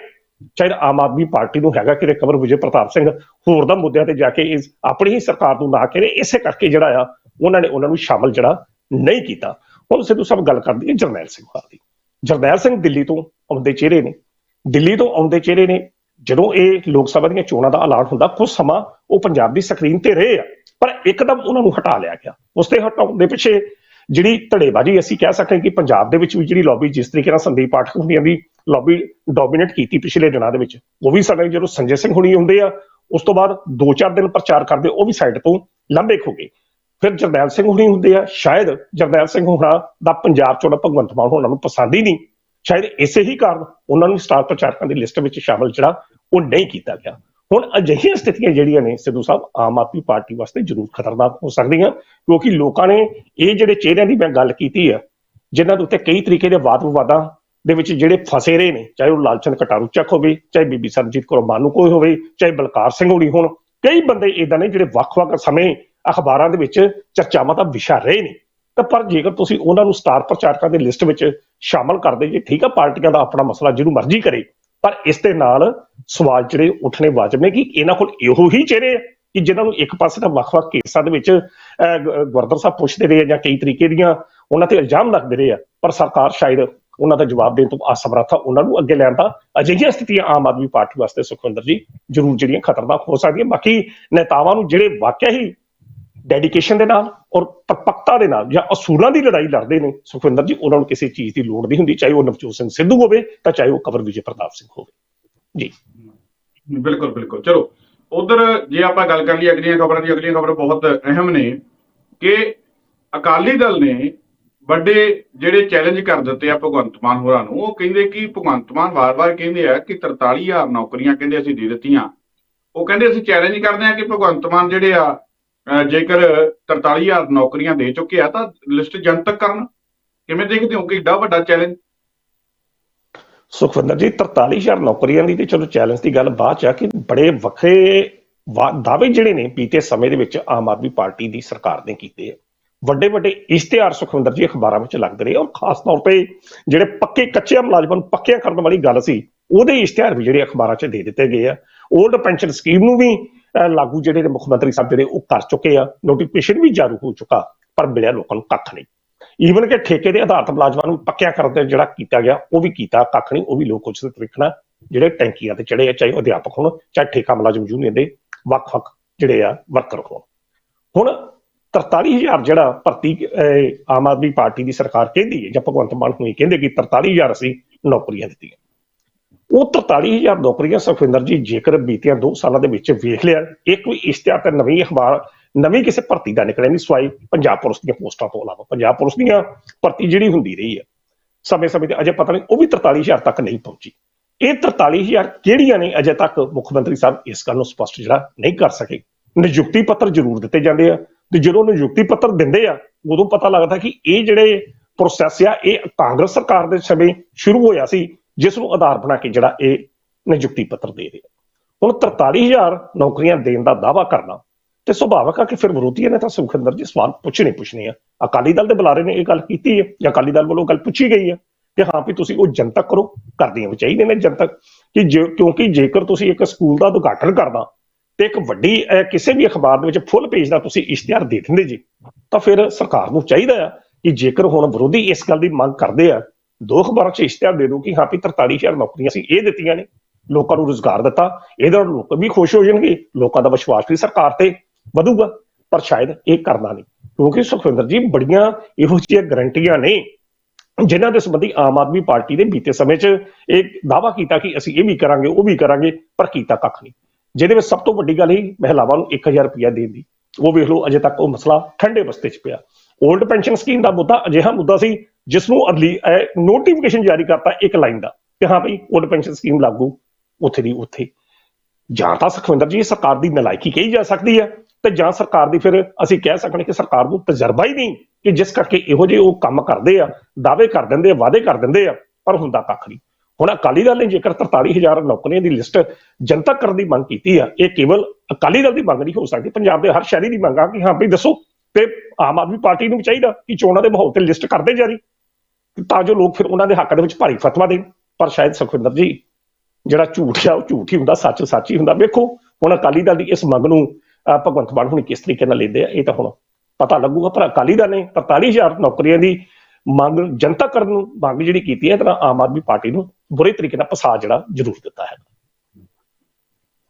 ਸ਼ਾਇਦ ਆਮ ਆਦਮੀ ਪਾਰਟੀ ਨੂੰ ਹੈਗਾ ਕਿ ਕਬਰ ਵਿਜੇ ਪ੍ਰਤਾਪ ਸਿੰਘ ਹੋਰ ਦਾ ਮੁੱਦਿਆਂ ਤੇ ਜਾ ਕੇ ਇਸ ਆਪਣੀ ਹੀ ਸਰਕਾਰ ਨੂੰ ਨਾ ਘੇਰੇ ਇਸੇ ਕਰਕੇ ਜਿਹੜਾ ਆ ਉਹਨਾਂ ਨੇ ਉਹਨਾਂ ਨੂੰ ਸ਼ਾਮਲ ਜਿਹੜਾ ਨਹੀਂ ਕੀਤਾ। ਹੁਣ ਸਿੱਧੂ ਸਾਹਿਬ ਗੱਲ ਕਰਦੀ ਹੈ ਜਰਨੈਲ ਸਿੰਘ ਹੋਰਾਂ ਦੀ। ਜਰਨੈਲ ਸਿੰਘ ਦਿੱਲੀ ਤੋਂ ਆਉਂਦੇ ਚਿਹਰੇ ਨੇ। ਦਿੱਲੀ ਤੋਂ ਆਉਂਦੇ ਚਿਹਰੇ ਨੇ। ਜਦੋਂ ਇਹ ਲੋਕ ਸਭਾ ਦੀਆਂ ਚੋਣਾਂ ਦਾ ਐਲਾਨ ਹੁੰਦਾ ਕੁਝ ਸਮਾਂ ਉਹ ਪੰਜਾਬ ਦੀ ਸਕਰੀਨ ਤੇ ਰਹੇ ਆ। ਪਰ ਇੱਕਦਮ ਉਹਨਾਂ ਨੂੰ ਹਟਾ ਲਿਆ ਗਿਆ। ਉਸ ਤੇ ਹਟਾਉਣ ਦੇ ਪਿੱਛੇ ਜਿਹੜੀ ਧੜੇਬਾਜ਼ੀ ਅਸੀਂ ਕਹਿ ਸਕਦੇ ਹਾਂ ਕਿ ਪੰਜਾਬ ਦੇ ਵਿੱਚ ਵੀ ਜਿਹੜੀ ਲੌਬੀ ਜਿਸ ਤਰੀਕੇ ਨਾਲ ਸੰਦੀਪ ਪਾਠਕ ਹੁੰਦੀਆਂ ਦੀ ਲੌਬੀ ਡੋਮੀਨੇਟ ਕੀਤੀ ਪਿਛਲੇ ਦਿਨਾਂ ਦੇ ਵਿੱਚ, ਉਹ ਵੀ ਸਾਡੇ ਜਦੋਂ ਸੰਜੇ ਸਿੰਘ ਹੁਣੀ ਹੁੰਦੇ ਆ, ਉਸ ਤੋਂ ਬਾਅਦ 2-4 ਦਿਨ ਪ੍ਰਚਾਰ ਕਰਦੇ, ਉਹ ਵੀ ਸਾਈਡ ਤੋਂ ਲੰਬੇ ਹੋ ਗਏ। ਫਿਰ ਜਰਨੈਲ ਸਿੰਘ ਹੁਣੀ ਹੁੰਦੇ ਆ, ਸ਼ਾਇਦ ਜਰਨੈਲ ਸਿੰਘ ਹੁਣਾ ਦਾ ਪੰਜਾਬ ਚੋਂ ਭਗਵੰਤ ਮਾਨ ਹੋਣਾ ਨੂੰ ਪਸੰਦ ਹੀ ਨਹੀਂ। ਸ਼ਾਇਦ ਇਸੇ ਹੀ ਕਾਰਨ ਉਹਨਾਂ ਨੂੰ ਸਟਾਰ ਪ੍ਰਚਾਰਕਾਂ ਦੀ ਲਿਸਟ ਵਿੱਚ ਸ਼ਾਮਲ ਜਿਹੜਾ ਉਹ ਨਹੀਂ ਕੀਤਾ ਗਿਆ। ਹੁਣ ਅਜਿਹੀਆਂ ਸਥਿਤੀਆਂ ਜਿਹੜੀਆਂ ਨੇ, ਸਿੱਧੂ ਸਾਹਿਬ, ਆਮ ਆਦਮੀ ਪਾਰਟੀ ਵਾਸਤੇ ਜ਼ਰੂਰ ਖਤਰਨਾਕ ਹੋ ਸਕਦੀਆਂ, ਕਿਉਂਕਿ ਲੋਕਾਂ ਨੇ ਇਹ ਜਿਹੜੇ ਚਿਹਰਿਆਂ ਦੀ ਮੈਂ ਗੱਲ ਕੀਤੀ ਆ, ਜਿਨ੍ਹਾਂ ਦੇ ਉੱਤੇ ਕਈ ਤਰੀਕੇ ਦੇ ਵਾਦ ਵਿਵਾਦਾਂ ਦੇ ਵਿੱਚ ਜਿਹੜੇ ਫਸੇ ਰਹੇ ਨੇ, ਚਾਹੇ ਉਹ ਲਾਲਚੰਦ ਕਟਾਰੂ ਚੱਕ ਹੋਵੇ, ਚਾਹੇ ਬੀਬੀ ਸਰਜੀਤ ਕੌਰ ਮਾਨੂ ਕੋਈ ਹੋਵੇ, ਚਾਹੇ ਬਲਕਾਰ ਸਿੰਘ ਹੋਣੀ ਹੋਣ, ਕਈ ਬੰਦੇ ਇਦਾਂ ਨੇ ਜਿਹੜੇ ਵੱਖ-ਵੱਖ ਸਮੇਂ ਅਖਬਾਰਾਂ ਦੇ ਵਿੱਚ ਚਰਚਾਵਾਂ ਦਾ ਵਿਸ਼ਾ ਰਹੇ ਨੇ। ਤਾਂ ਪਰ ਜੇਕਰ ਤੁਸੀਂ ਉਹਨਾਂ ਨੂੰ ਸਟਾਰ ਪ੍ਰਚਾਰਕਾਂ ਦੀ ਲਿਸਟ ਵਿੱਚ ਸ਼ਾਮਲ ਕਰਦੇ ਜੇ ਠੀਕ ਆ ਪਾਰਟੀਆਂ ਦਾ ਆਪਣਾ ਮਸਲਾ ਜਿਹਨੂੰ ਮਰਜ਼ੀ ਕਰੇ ਪਰ ਇਸ ਦੇ ਨਾਲ ਸਵਾਲ ਜਿਹੜੇ ਉੱਠਣੇ ਵਾਜਬ ਨੇ ਕਿ ਇਹਨਾਂ ਕੋਲ ਇਹੋ ਹੀ ਚਿਹਰੇ ਆ ਕਿ ਜਿਨ੍ਹਾਂ ਨੂੰ ਇੱਕ ਪਾਸੇ ਤਾਂ ਵੱਖ-ਵੱਖ ਕੇਸਾਂ ਦੇ ਵਿੱਚ ਅਹ, ਸਾਹਿਬ ਪੁੱਛਦੇ ਰਹੇ ਆ ਜਾਂ ਕਈ ਤਰੀਕੇ ਦੀਆਂ ਉਹਨਾਂ ਤੇ ਇਲਜ਼ਾਮ ਲੱਗਦੇ ਰਹੇ ਆ ਪਰ ਸਰਕਾਰ ਸ਼ਾਇਦ ਉਹਨਾਂ ਦਾ ਜਵਾਬ ਦੇਣ ਤੋਂ ਅਸਮਰੱਥ ਆ ਉਹਨਾਂ ਨੂੰ ਅੱਗੇ ਲੈਣ ਦਾ ਅਜਿਹੀਆਂ ਸਥਿਤੀਆਂ ਆਮ ਆਦਮੀ ਪਾਰਟੀ ਵਾਸਤੇ ਸੁਖਵਿੰਦਰ ਜੀ ਜ਼ਰੂਰ ਜਿਹੜੀਆਂ ਖਤਰਨਾਕ ਹੋ ਸਕਦੀਆਂ। ਬਾਕੀ ਨੇਤਾਵਾਂ ਨੂੰ ਜਿਹੜੇ ਵਾਕਿਆ ਹੀ ਡੈਡੀਕੇਸ਼ਨ ਦੇ ਨਾਲ ਔਰ ਪਰਪੱਕਤਾ ਦੇ ਨਾਲ ਜਾਂ ਅਸੂਲਾਂ ਦੀ ਲੜਾਈ ਲੜਦੇ ਨੇ, ਸੁਖਵਿੰਦਰ ਜੀ, ਉਹਨਾਂ ਨੂੰ ਕਿਸੇ ਚੀਜ਼ ਦੀ ਲੋੜ ਨਹੀਂ ਹੁੰਦੀ, ਚਾਹੇ ਉਹ ਨਵਜੋਤ ਸਿੰਘ ਸਿੱਧੂ ਹੋਵੇ ਤਾਂ ਚਾਹੇ ਉਹ ਕਵਰ ਵਿਜੇ ਪ੍ਰਤਾਪ ਸਿੰਘ ਹੋਵੇ। ਜੀ। ਬਿਲਕੁਲ ਬਿਲਕੁਲ। ਚਲੋ, ਉਧਰ ਜੇ ਆਪਾਂ ਗੱਲ ਕਰ ਲਈ ਅਗਲੀਆਂ ਖਬਰਾਂ ਦੀ, ਅਗਲੀਆਂ ਖਬਰ ਬਹੁਤ ਅਹਿਮ ਨੇ ਕਿ ਅਕਾਲੀ ਦਲ ਨੇ ਵੱਡੇ ਜਿਹੜੇ ਚੈਲੰਜ ਕਰ ਦਿੱਤੇ ਆ ਭਗਵੰਤ ਮਾਨ ਹੋਰਾਂ ਨੂੰ, ਉਹ ਕਹਿੰਦੇ ਕਿ ਭਗਵੰਤ ਮਾਨ ਵਾਰ-ਵਾਰ ਕਹਿੰਦੇ ਆ ਕਿ 43000 ਨੌਕਰੀਆਂ ਕਹਿੰਦੇ ਅਸੀਂ ਦੇ ਦਿੱਤੀਆਂ। ਉਹ ਕਹਿੰਦੇ ਅਸੀਂ ਚੈਲੰਜ ਕਰਦੇ ਆ ਕਿ ਭਗਵੰਤ ਮਾਨ ਜਿਹੜੇ ਆ ਜੇਕਰ 43000 ਨੌਕਰੀਆਂ ਦੇ ਚੁੱਕੇ ਆ, ਤਾਂ ਲਿਸਟ ਜਨਤਕ ਕਰਨ। ਕਿਵੇਂ ਦੇਖਦੇ ਹੋ ਕਿ ਏਡਾ ਵੱਡਾ ਚੈਲੰਜ ਸੁਖਵਿੰਦਰ ਜੀ 43000 ਨੌਕਰੀਆਂ ਦੀ ਤੇ ਚਲੋ ਚੈਲੰਜ ਦੀ ਗੱਲ ਬਾਅਦ ਚ ਆ ਕਿ ਬੜੇ ਵੱਖਰੇ ਦਾਅਵੇ ਜਿਹੜੇ ਨੇ ਬੀਤੇ ਸਮੇਂ ਦੇ ਵਿੱਚ ਆਮ ਆਦਮੀ ਪਾਰਟੀ ਦੀ ਸਰਕਾਰ ਨੇ ਕੀਤੇ ਆ। ਵੱਡੇ ਵੱਡੇ ਇਸ਼ਤਿਹਾਰ ਸੁਖਵਿੰਦਰ ਜੀ ਅਖਬਾਰਾਂ ਵਿੱਚ ਲੱਗਦੇ ਰਹੇ ਔਰ ਖਾਸ ਤੌਰ ਤੇ ਜਿਹੜੇ ਪੱਕੇ ਕੱਚੇ ਮੁਲਾਜ਼ਮਾਂ ਨੂੰ ਪੱਕਿਆਂ ਕਰਨ ਵਾਲੀ ਗੱਲ ਸੀ, ਉਹਦੇ ਇਸ਼ਤਿਹਾਰ ਵੀ ਜਿਹੜੇ ਅਖਬਾਰਾਂ 'ਚ ਦੇ ਦਿੱਤੇ ਗਏ ਆ। 올ਡ ਪੈਨਸ਼ਨ ਸਕੀਮ ਨੂੰ ਵੀ ਲਾਗੂ ਜਿਹੜੇ ਨੇ ਮੁੱਖ ਮੰਤਰੀ ਸਾਹਿਬ ਜਿਹੜੇ ਉਹ ਕਰ ਚੁੱਕੇ ਆ ਨੋਟੀਫਿਕੇਸ਼ਨ ਵੀ ਜਾਰੀ ਹੋ ਚੁੱਕਾ ਪਰ ਮਿਲਿਆ ਲੋਕਾਂ ਨੂੰ ਕੱਖ ਨਹੀਂ। ਈਵਨ ਕਿ ਠੇਕੇ ਦੇ ਆਧਾਰ ਤੇ ਮੁਲਾਜ਼ਮਾਂ ਨੂੰ ਪੱਕਿਆ ਕਰਨ ਤੇ ਜਿਹੜਾ ਕੀਤਾ ਗਿਆ ਉਹ ਵੀ ਕੀਤਾ ਕੱਖ ਨਹੀਂ ਉਹ ਵੀ ਲੋਕ ਉਚਿਤ ਤਰੀਕੇ ਨਾਲ ਜਿਹੜੇ ਟੈਂਕੀਆਂ ਤੇ ਚੜੇ ਆ ਚਾਹੇ ਉਹ ਅਧਿਆਪਕ ਹੋਣ ਚਾਹੇ ਠੇਕਾ ਮੁਲਾਜ਼ਮ ਯੂਨੀਅਨ ਦੇ ਵੱਖ-ਵੱਖ ਜਿਹੜੇ ਆ ਵਰਕਰ ਹੋਣ। ਹੁਣ 43000 ਜਿਹੜਾ ਭਰਤੀ ਅਹ, ਆਮ ਆਦਮੀ ਪਾਰਟੀ ਦੀ ਸਰਕਾਰ ਕਹਿੰਦੀ ਹੈ ਜਾਂ ਭਗਵੰਤ ਮਾਨ ਹੁਣੀ ਕਹਿੰਦੇ ਕਿ 43000 ਅਸੀਂ ਨੌਕਰੀਆਂ ਦਿੱਤੀਆਂ। ਉਹ 43000 ਨੌਕਰੀਆਂ ਸੁਖਵਿੰਦਰ ਜੀ ਜੇਕਰ ਬੀਤੀਆਂ 2 ਸਾਲਾਂ ਦੇ ਵਿੱਚ ਵੇਖ ਲਿਆ, ਇੱਕ ਵੀ ਇਸ਼ਤਿਹਾਰ ਤੇ ਨਵੀਂ ਅਖਬਾਰ, ਨਵੀਂ ਕਿਸੇ ਭਰਤੀ ਦਾ ਨਿਕਲਿਆ ਨਹੀਂ, ਸਵਾਈ ਪੰਜਾਬ ਪੁਲਿਸ ਦੀਆਂ ਪੋਸਟਾਂ ਤੋਂ ਇਲਾਵਾ। ਪੰਜਾਬ ਪੁਲਿਸ ਦੀਆਂ ਭਰਤੀ ਜਿਹੜੀ ਹੁੰਦੀ ਰਹੀ ਹੈ, ਸਮੇਂ-ਸਮੇਂ ਤੇ ਅਜੇ ਪਤਾ ਨਹੀਂ, ਉਹ ਵੀ 43000 ਤੱਕ ਨਹੀਂ ਪਹੁੰਚੀ। ਇਹ 43000 ਕਿਹੜੀਆਂ ਨੇ ਅਜੇ ਤੱਕ ਮੁੱਖ ਮੰਤਰੀ ਸਾਹਿਬ ਇਸ ਗੱਲ ਨੂੰ ਸਪਸ਼ਟ ਜਿਹੜਾ ਨਹੀਂ ਕਰ ਸਕੇ। ਨਿਯੁਕਤੀ ਪੱਤਰ ਜ਼ਰੂਰ ਦਿੱਤੇ ਜਾਂਦੇ ਆ ਤੇ ਜਦੋਂ ਨਿਯੁਕਤੀ ਪੱਤਰ ਦਿੰਦੇ ਆ, ਉਦੋਂ ਪਤਾ ਲੱਗਦਾ ਕਿ ਇਹ ਜਿਹੜੇ ਪ੍ਰੋਸੈਸ ਆ, ਇਹ ਕਾਂਗਰਸ ਸਰਕਾਰ ਦੇ ਸਮੇਂ ਸ਼ੁਰੂ ਹੋਇਆ ਸੀ ਜਿਸ ਨੂੰ ਆਧਾਰ ਬਣਾ ਕੇ ਜਿਹੜਾ ਇਹ ਨਿਯੁਕਤੀ ਪੱਤਰ ਦੇ ਰਿਹਾ। ਆ ਹੁਣ 43000 ਨੌਕਰੀਆਂ ਦੇਣ ਦਾ ਦਾਵਾ ਕਰਨਾ ਤੇ ਸੁਭਾਵਕ ਆ ਕਿ ਫਿਰ ਵਿਰੋਧੀਆਂ ਨੇ ਤਾਂ ਸੁਖਿੰਦਰ ਜੀ ਸਵਾਲ ਪੁੱਛਣੇ ਪੁੱਛਣੇ ਆ। ਅਕਾਲੀ ਦਲ ਦੇ ਬੁਲਾਰੇ ਨੇ ਇਹ ਗੱਲ ਕੀਤੀ ਹੈ ਜਾਂ ਅਕਾਲੀ ਦਲ ਵੱਲੋਂ ਗੱਲ ਪੁੱਛੀ ਗਈ ਹੈ ਕਿ ਹਾਂ ਵੀ ਤੁਸੀਂ ਉਹ ਜਨਤਕ ਕਰੋ ਕਰਦੀਆਂ ਵੀ ਚਾਹੀਦੇ ਨੇ ਜਨਤਕ ਕਿ ਜੇ ਕਿਉਂਕਿ ਜੇਕਰ ਤੁਸੀਂ ਇੱਕ ਸਕੂਲ ਦਾ ਉਦਘਾਟਨ ਕਰਨਾ ਤੇ ਇੱਕ ਵੱਡੀ ਕਿਸੇ ਵੀ ਅਖਬਾਰ ਦੇ ਵਿੱਚ ਫੁੱਲ ਪੇਜ ਦਾ ਤੁਸੀਂ ਇਸ਼ਤਿਹਾਰ ਦੇ ਦਿੰਦੇ ਜੀ, ਤਾਂ ਫਿਰ ਸਰਕਾਰ ਨੂੰ ਚਾਹੀਦਾ ਆ ਕਿ ਜੇਕਰ ਹੁਣ ਵਿਰੋਧੀ ਇਸ ਗੱਲ ਦੀ ਮੰਗ ਕਰਦੇ ਆ ਦੋ ਅਖਬਾਰਾਂ 'ਚ ਇਸ਼ਤਿਹਾਰ ਦੇ ਦਿਓ ਕਿ ਹਾਂ ਵੀ 43000 ਨੌਕਰੀਆਂ ਸੀ, ਇਹ ਦਿੱਤੀਆਂ ਨੇ। ਲੋਕਾਂ ਨੂੰ ਰੋਜ਼ਗਾਰ ਦਿੱਤਾ, ਇਹਦੇ ਨਾਲ ਲੋਕ ਵੀ ਖੁਸ਼ ਹੋ ਜਾਣਗੇ, ਲੋਕਾਂ ਦਾ ਵਿਸ਼ਵਾਸ ਵੀ ਸਰਕਾਰ ਤੇ ਵਧੂਗਾ, ਪਰ ਸ਼ਾਇਦ ਇਹ ਕਰਨਾ ਨਹੀਂ। ਕਿਉਂਕਿ ਸੁਖਵਿੰਦਰ ਜੀ, ਬੜੀਆਂ ਇਹੋ ਜਿਹੀਆਂ ਗਰੰਟੀਆਂ ਨੇ, ਜਿਨ੍ਹਾਂ ਦੇ ਸੰਬੰਧੀ ਆਮ ਆਦਮੀ ਪਾਰਟੀ ਨੇ ਬੀਤੇ ਸਮੇਂ 'ਚ ਇਹ ਦਾਵਾ ਕੀਤਾ ਕਿ ਅਸੀਂ ਇਹ ਵੀ ਕਰਾਂਗੇ, ਉਹ ਵੀ ਕਰਾਂਗੇ, ਪਰ ਕੀਤਾ ਕੱਖ ਨਹੀਂ। ਜਿਹਦੇ ਵਿੱਚ ਸਭ ਤੋਂ ਵੱਡੀ ਗੱਲ ਹੀ ਮਹਿਲਾਵਾਂ ਨੂੰ 1000 ਰੁਪਇਆ ਦੇਣ ਦੀ। ਉਹ ਵੇਖ ਲਓ, ਅਜੇ ਤੱਕ ਉਹ ਮਸਲਾ ਠੰਡੇ ਬਸਤੇ 'ਚ ਪਿਆ। 올ਡ ਪੈਨਸ਼ਨ ਸਕੀਮ ਦਾ ਮੁੱਦਾ ਅਜਿਹਾ ਮੁੱਦਾ ਸੀ ਜਿਸ ਨੂੰ ਅਰਲੀ ਨੋਟੀਫਿਕੇਸ਼ਨ ਜਾਰੀ ਕਰਤਾ ਇੱਕ ਲਾਈਨ ਦਾ ਕਿ ਹਾਂ ਭਈ ਓਲਡ ਪੈਨਸ਼ਨ ਸਕੀਮ ਲਾਗੂ ਉੱਥੇ ਦੀ ਉੱਥੇ। ਜਾਂ ਤਾਂ ਸੁਖਵਿੰਦਰ ਜੀ, ਸਰਕਾਰ ਦੀ ਨਲਾਇਕੀ ਕਹੀ ਜਾ ਸਕਦੀ ਹੈ ਤੇ ਜਾਂ ਸਰਕਾਰ ਦੀ ਫਿਰ ਅਸੀਂ ਕਹਿ ਸਕਦੇ ਕਿ ਸਰਕਾਰ ਨੂੰ ਤਜਰਬਾ ਹੀ ਨਹੀਂ ਕਿ ਜਿਸ ਕਰਕੇ ਇਹੋ ਜਿਹੇ ਉਹ ਕੰਮ ਕਰਦੇ ਆ, ਦਾਅਵੇ ਕਰ ਦਿੰਦੇ ਆ, ਵਾਅਦੇ ਕਰ ਦਿੰਦੇ ਆ, ਪਰ ਹੁੰਦਾ ਕੱਖ ਨਹੀਂ। ਹੁਣ ਅਕਾਲੀ ਦਲ ਨੇ ਜੇਕਰ 43000 ਨੌਕਰੀਆਂ ਦੀ ਲਿਸਟ ਜਨਤਕ ਕਰਨ ਦੀ ਮੰਗ ਕੀਤੀ ਆ, ਇਹ ਕੇਵਲ ਅਕਾਲੀ ਦਲ ਦੀ ਮੰਗ ਨਹੀਂ ਹੋ ਸਕਦੀ, ਪੰਜਾਬ ਦੇ ਹਰ ਸ਼ਹਿਰੀ ਦੀ ਮੰਗ ਆ ਕਿ ਹਾਂ ਭਈ ਦੱਸੋ ਤੇ ਆਮ ਆਦਮੀ ਪਾਰਟੀ ਨੂੰ ਵੀ ਚਾਹੀਦਾ ਕਿ ਚੋਣਾਂ ਦੇ ਮਾਹੌਲ ਤੇ ਲਿਸਟ ਕਰਦੇ ਜਾਰੀ। ਤਾਂ ਜੋ ਲੋਕ ਫਿਰ ਉਹਨਾਂ ਦੇ ਹੱਕ ਦੇ ਵਿੱਚ ਭਾਰੀ ਫਤਵਾ ਦੇਣ। ਪਰ ਸ਼ਾਇਦ ਸੁਖਵਿੰਦਰ ਜੀ, ਜਿਹੜਾ ਝੂਠ ਆ, ਉਹ ਝੂਠ ਹੀ ਹੁੰਦਾ, ਸੱਚ ਸੱਚ ਹੀ ਹੁੰਦਾ। ਵੇਖੋ, ਹੁਣ ਅਕਾਲੀ ਦਲ ਦੀ ਇਸ ਮੰਗ ਨੂੰ ਭਗਵੰਤ ਮਾਨ ਹੁਣ ਕਿਸ ਤਰੀਕੇ ਨਾਲ ਲੈਂਦੇ ਆ, ਇਹ ਤਾਂ ਹੁਣ ਪਤਾ ਲੱਗੂਗਾ। ਪਰ ਅਕਾਲੀ ਦਲ ਨੇ 43000 ਨੌਕਰੀਆਂ ਦੀ ਮੰਗ ਜਨਤਾ ਕਰਨ ਨੂੰ, ਮੰਗ ਜਿਹੜੀ ਕੀਤੀ ਹੈ ਤਾਂ ਆਮ ਆਦਮੀ ਪਾਰਟੀ ਨੂੰ ਬੁਰੇ ਤਰੀਕੇ ਨਾਲ ਪਸਾ ਜਿਹੜਾ ਜ਼ਰੂਰ ਦਿੱਤਾ ਹੈ।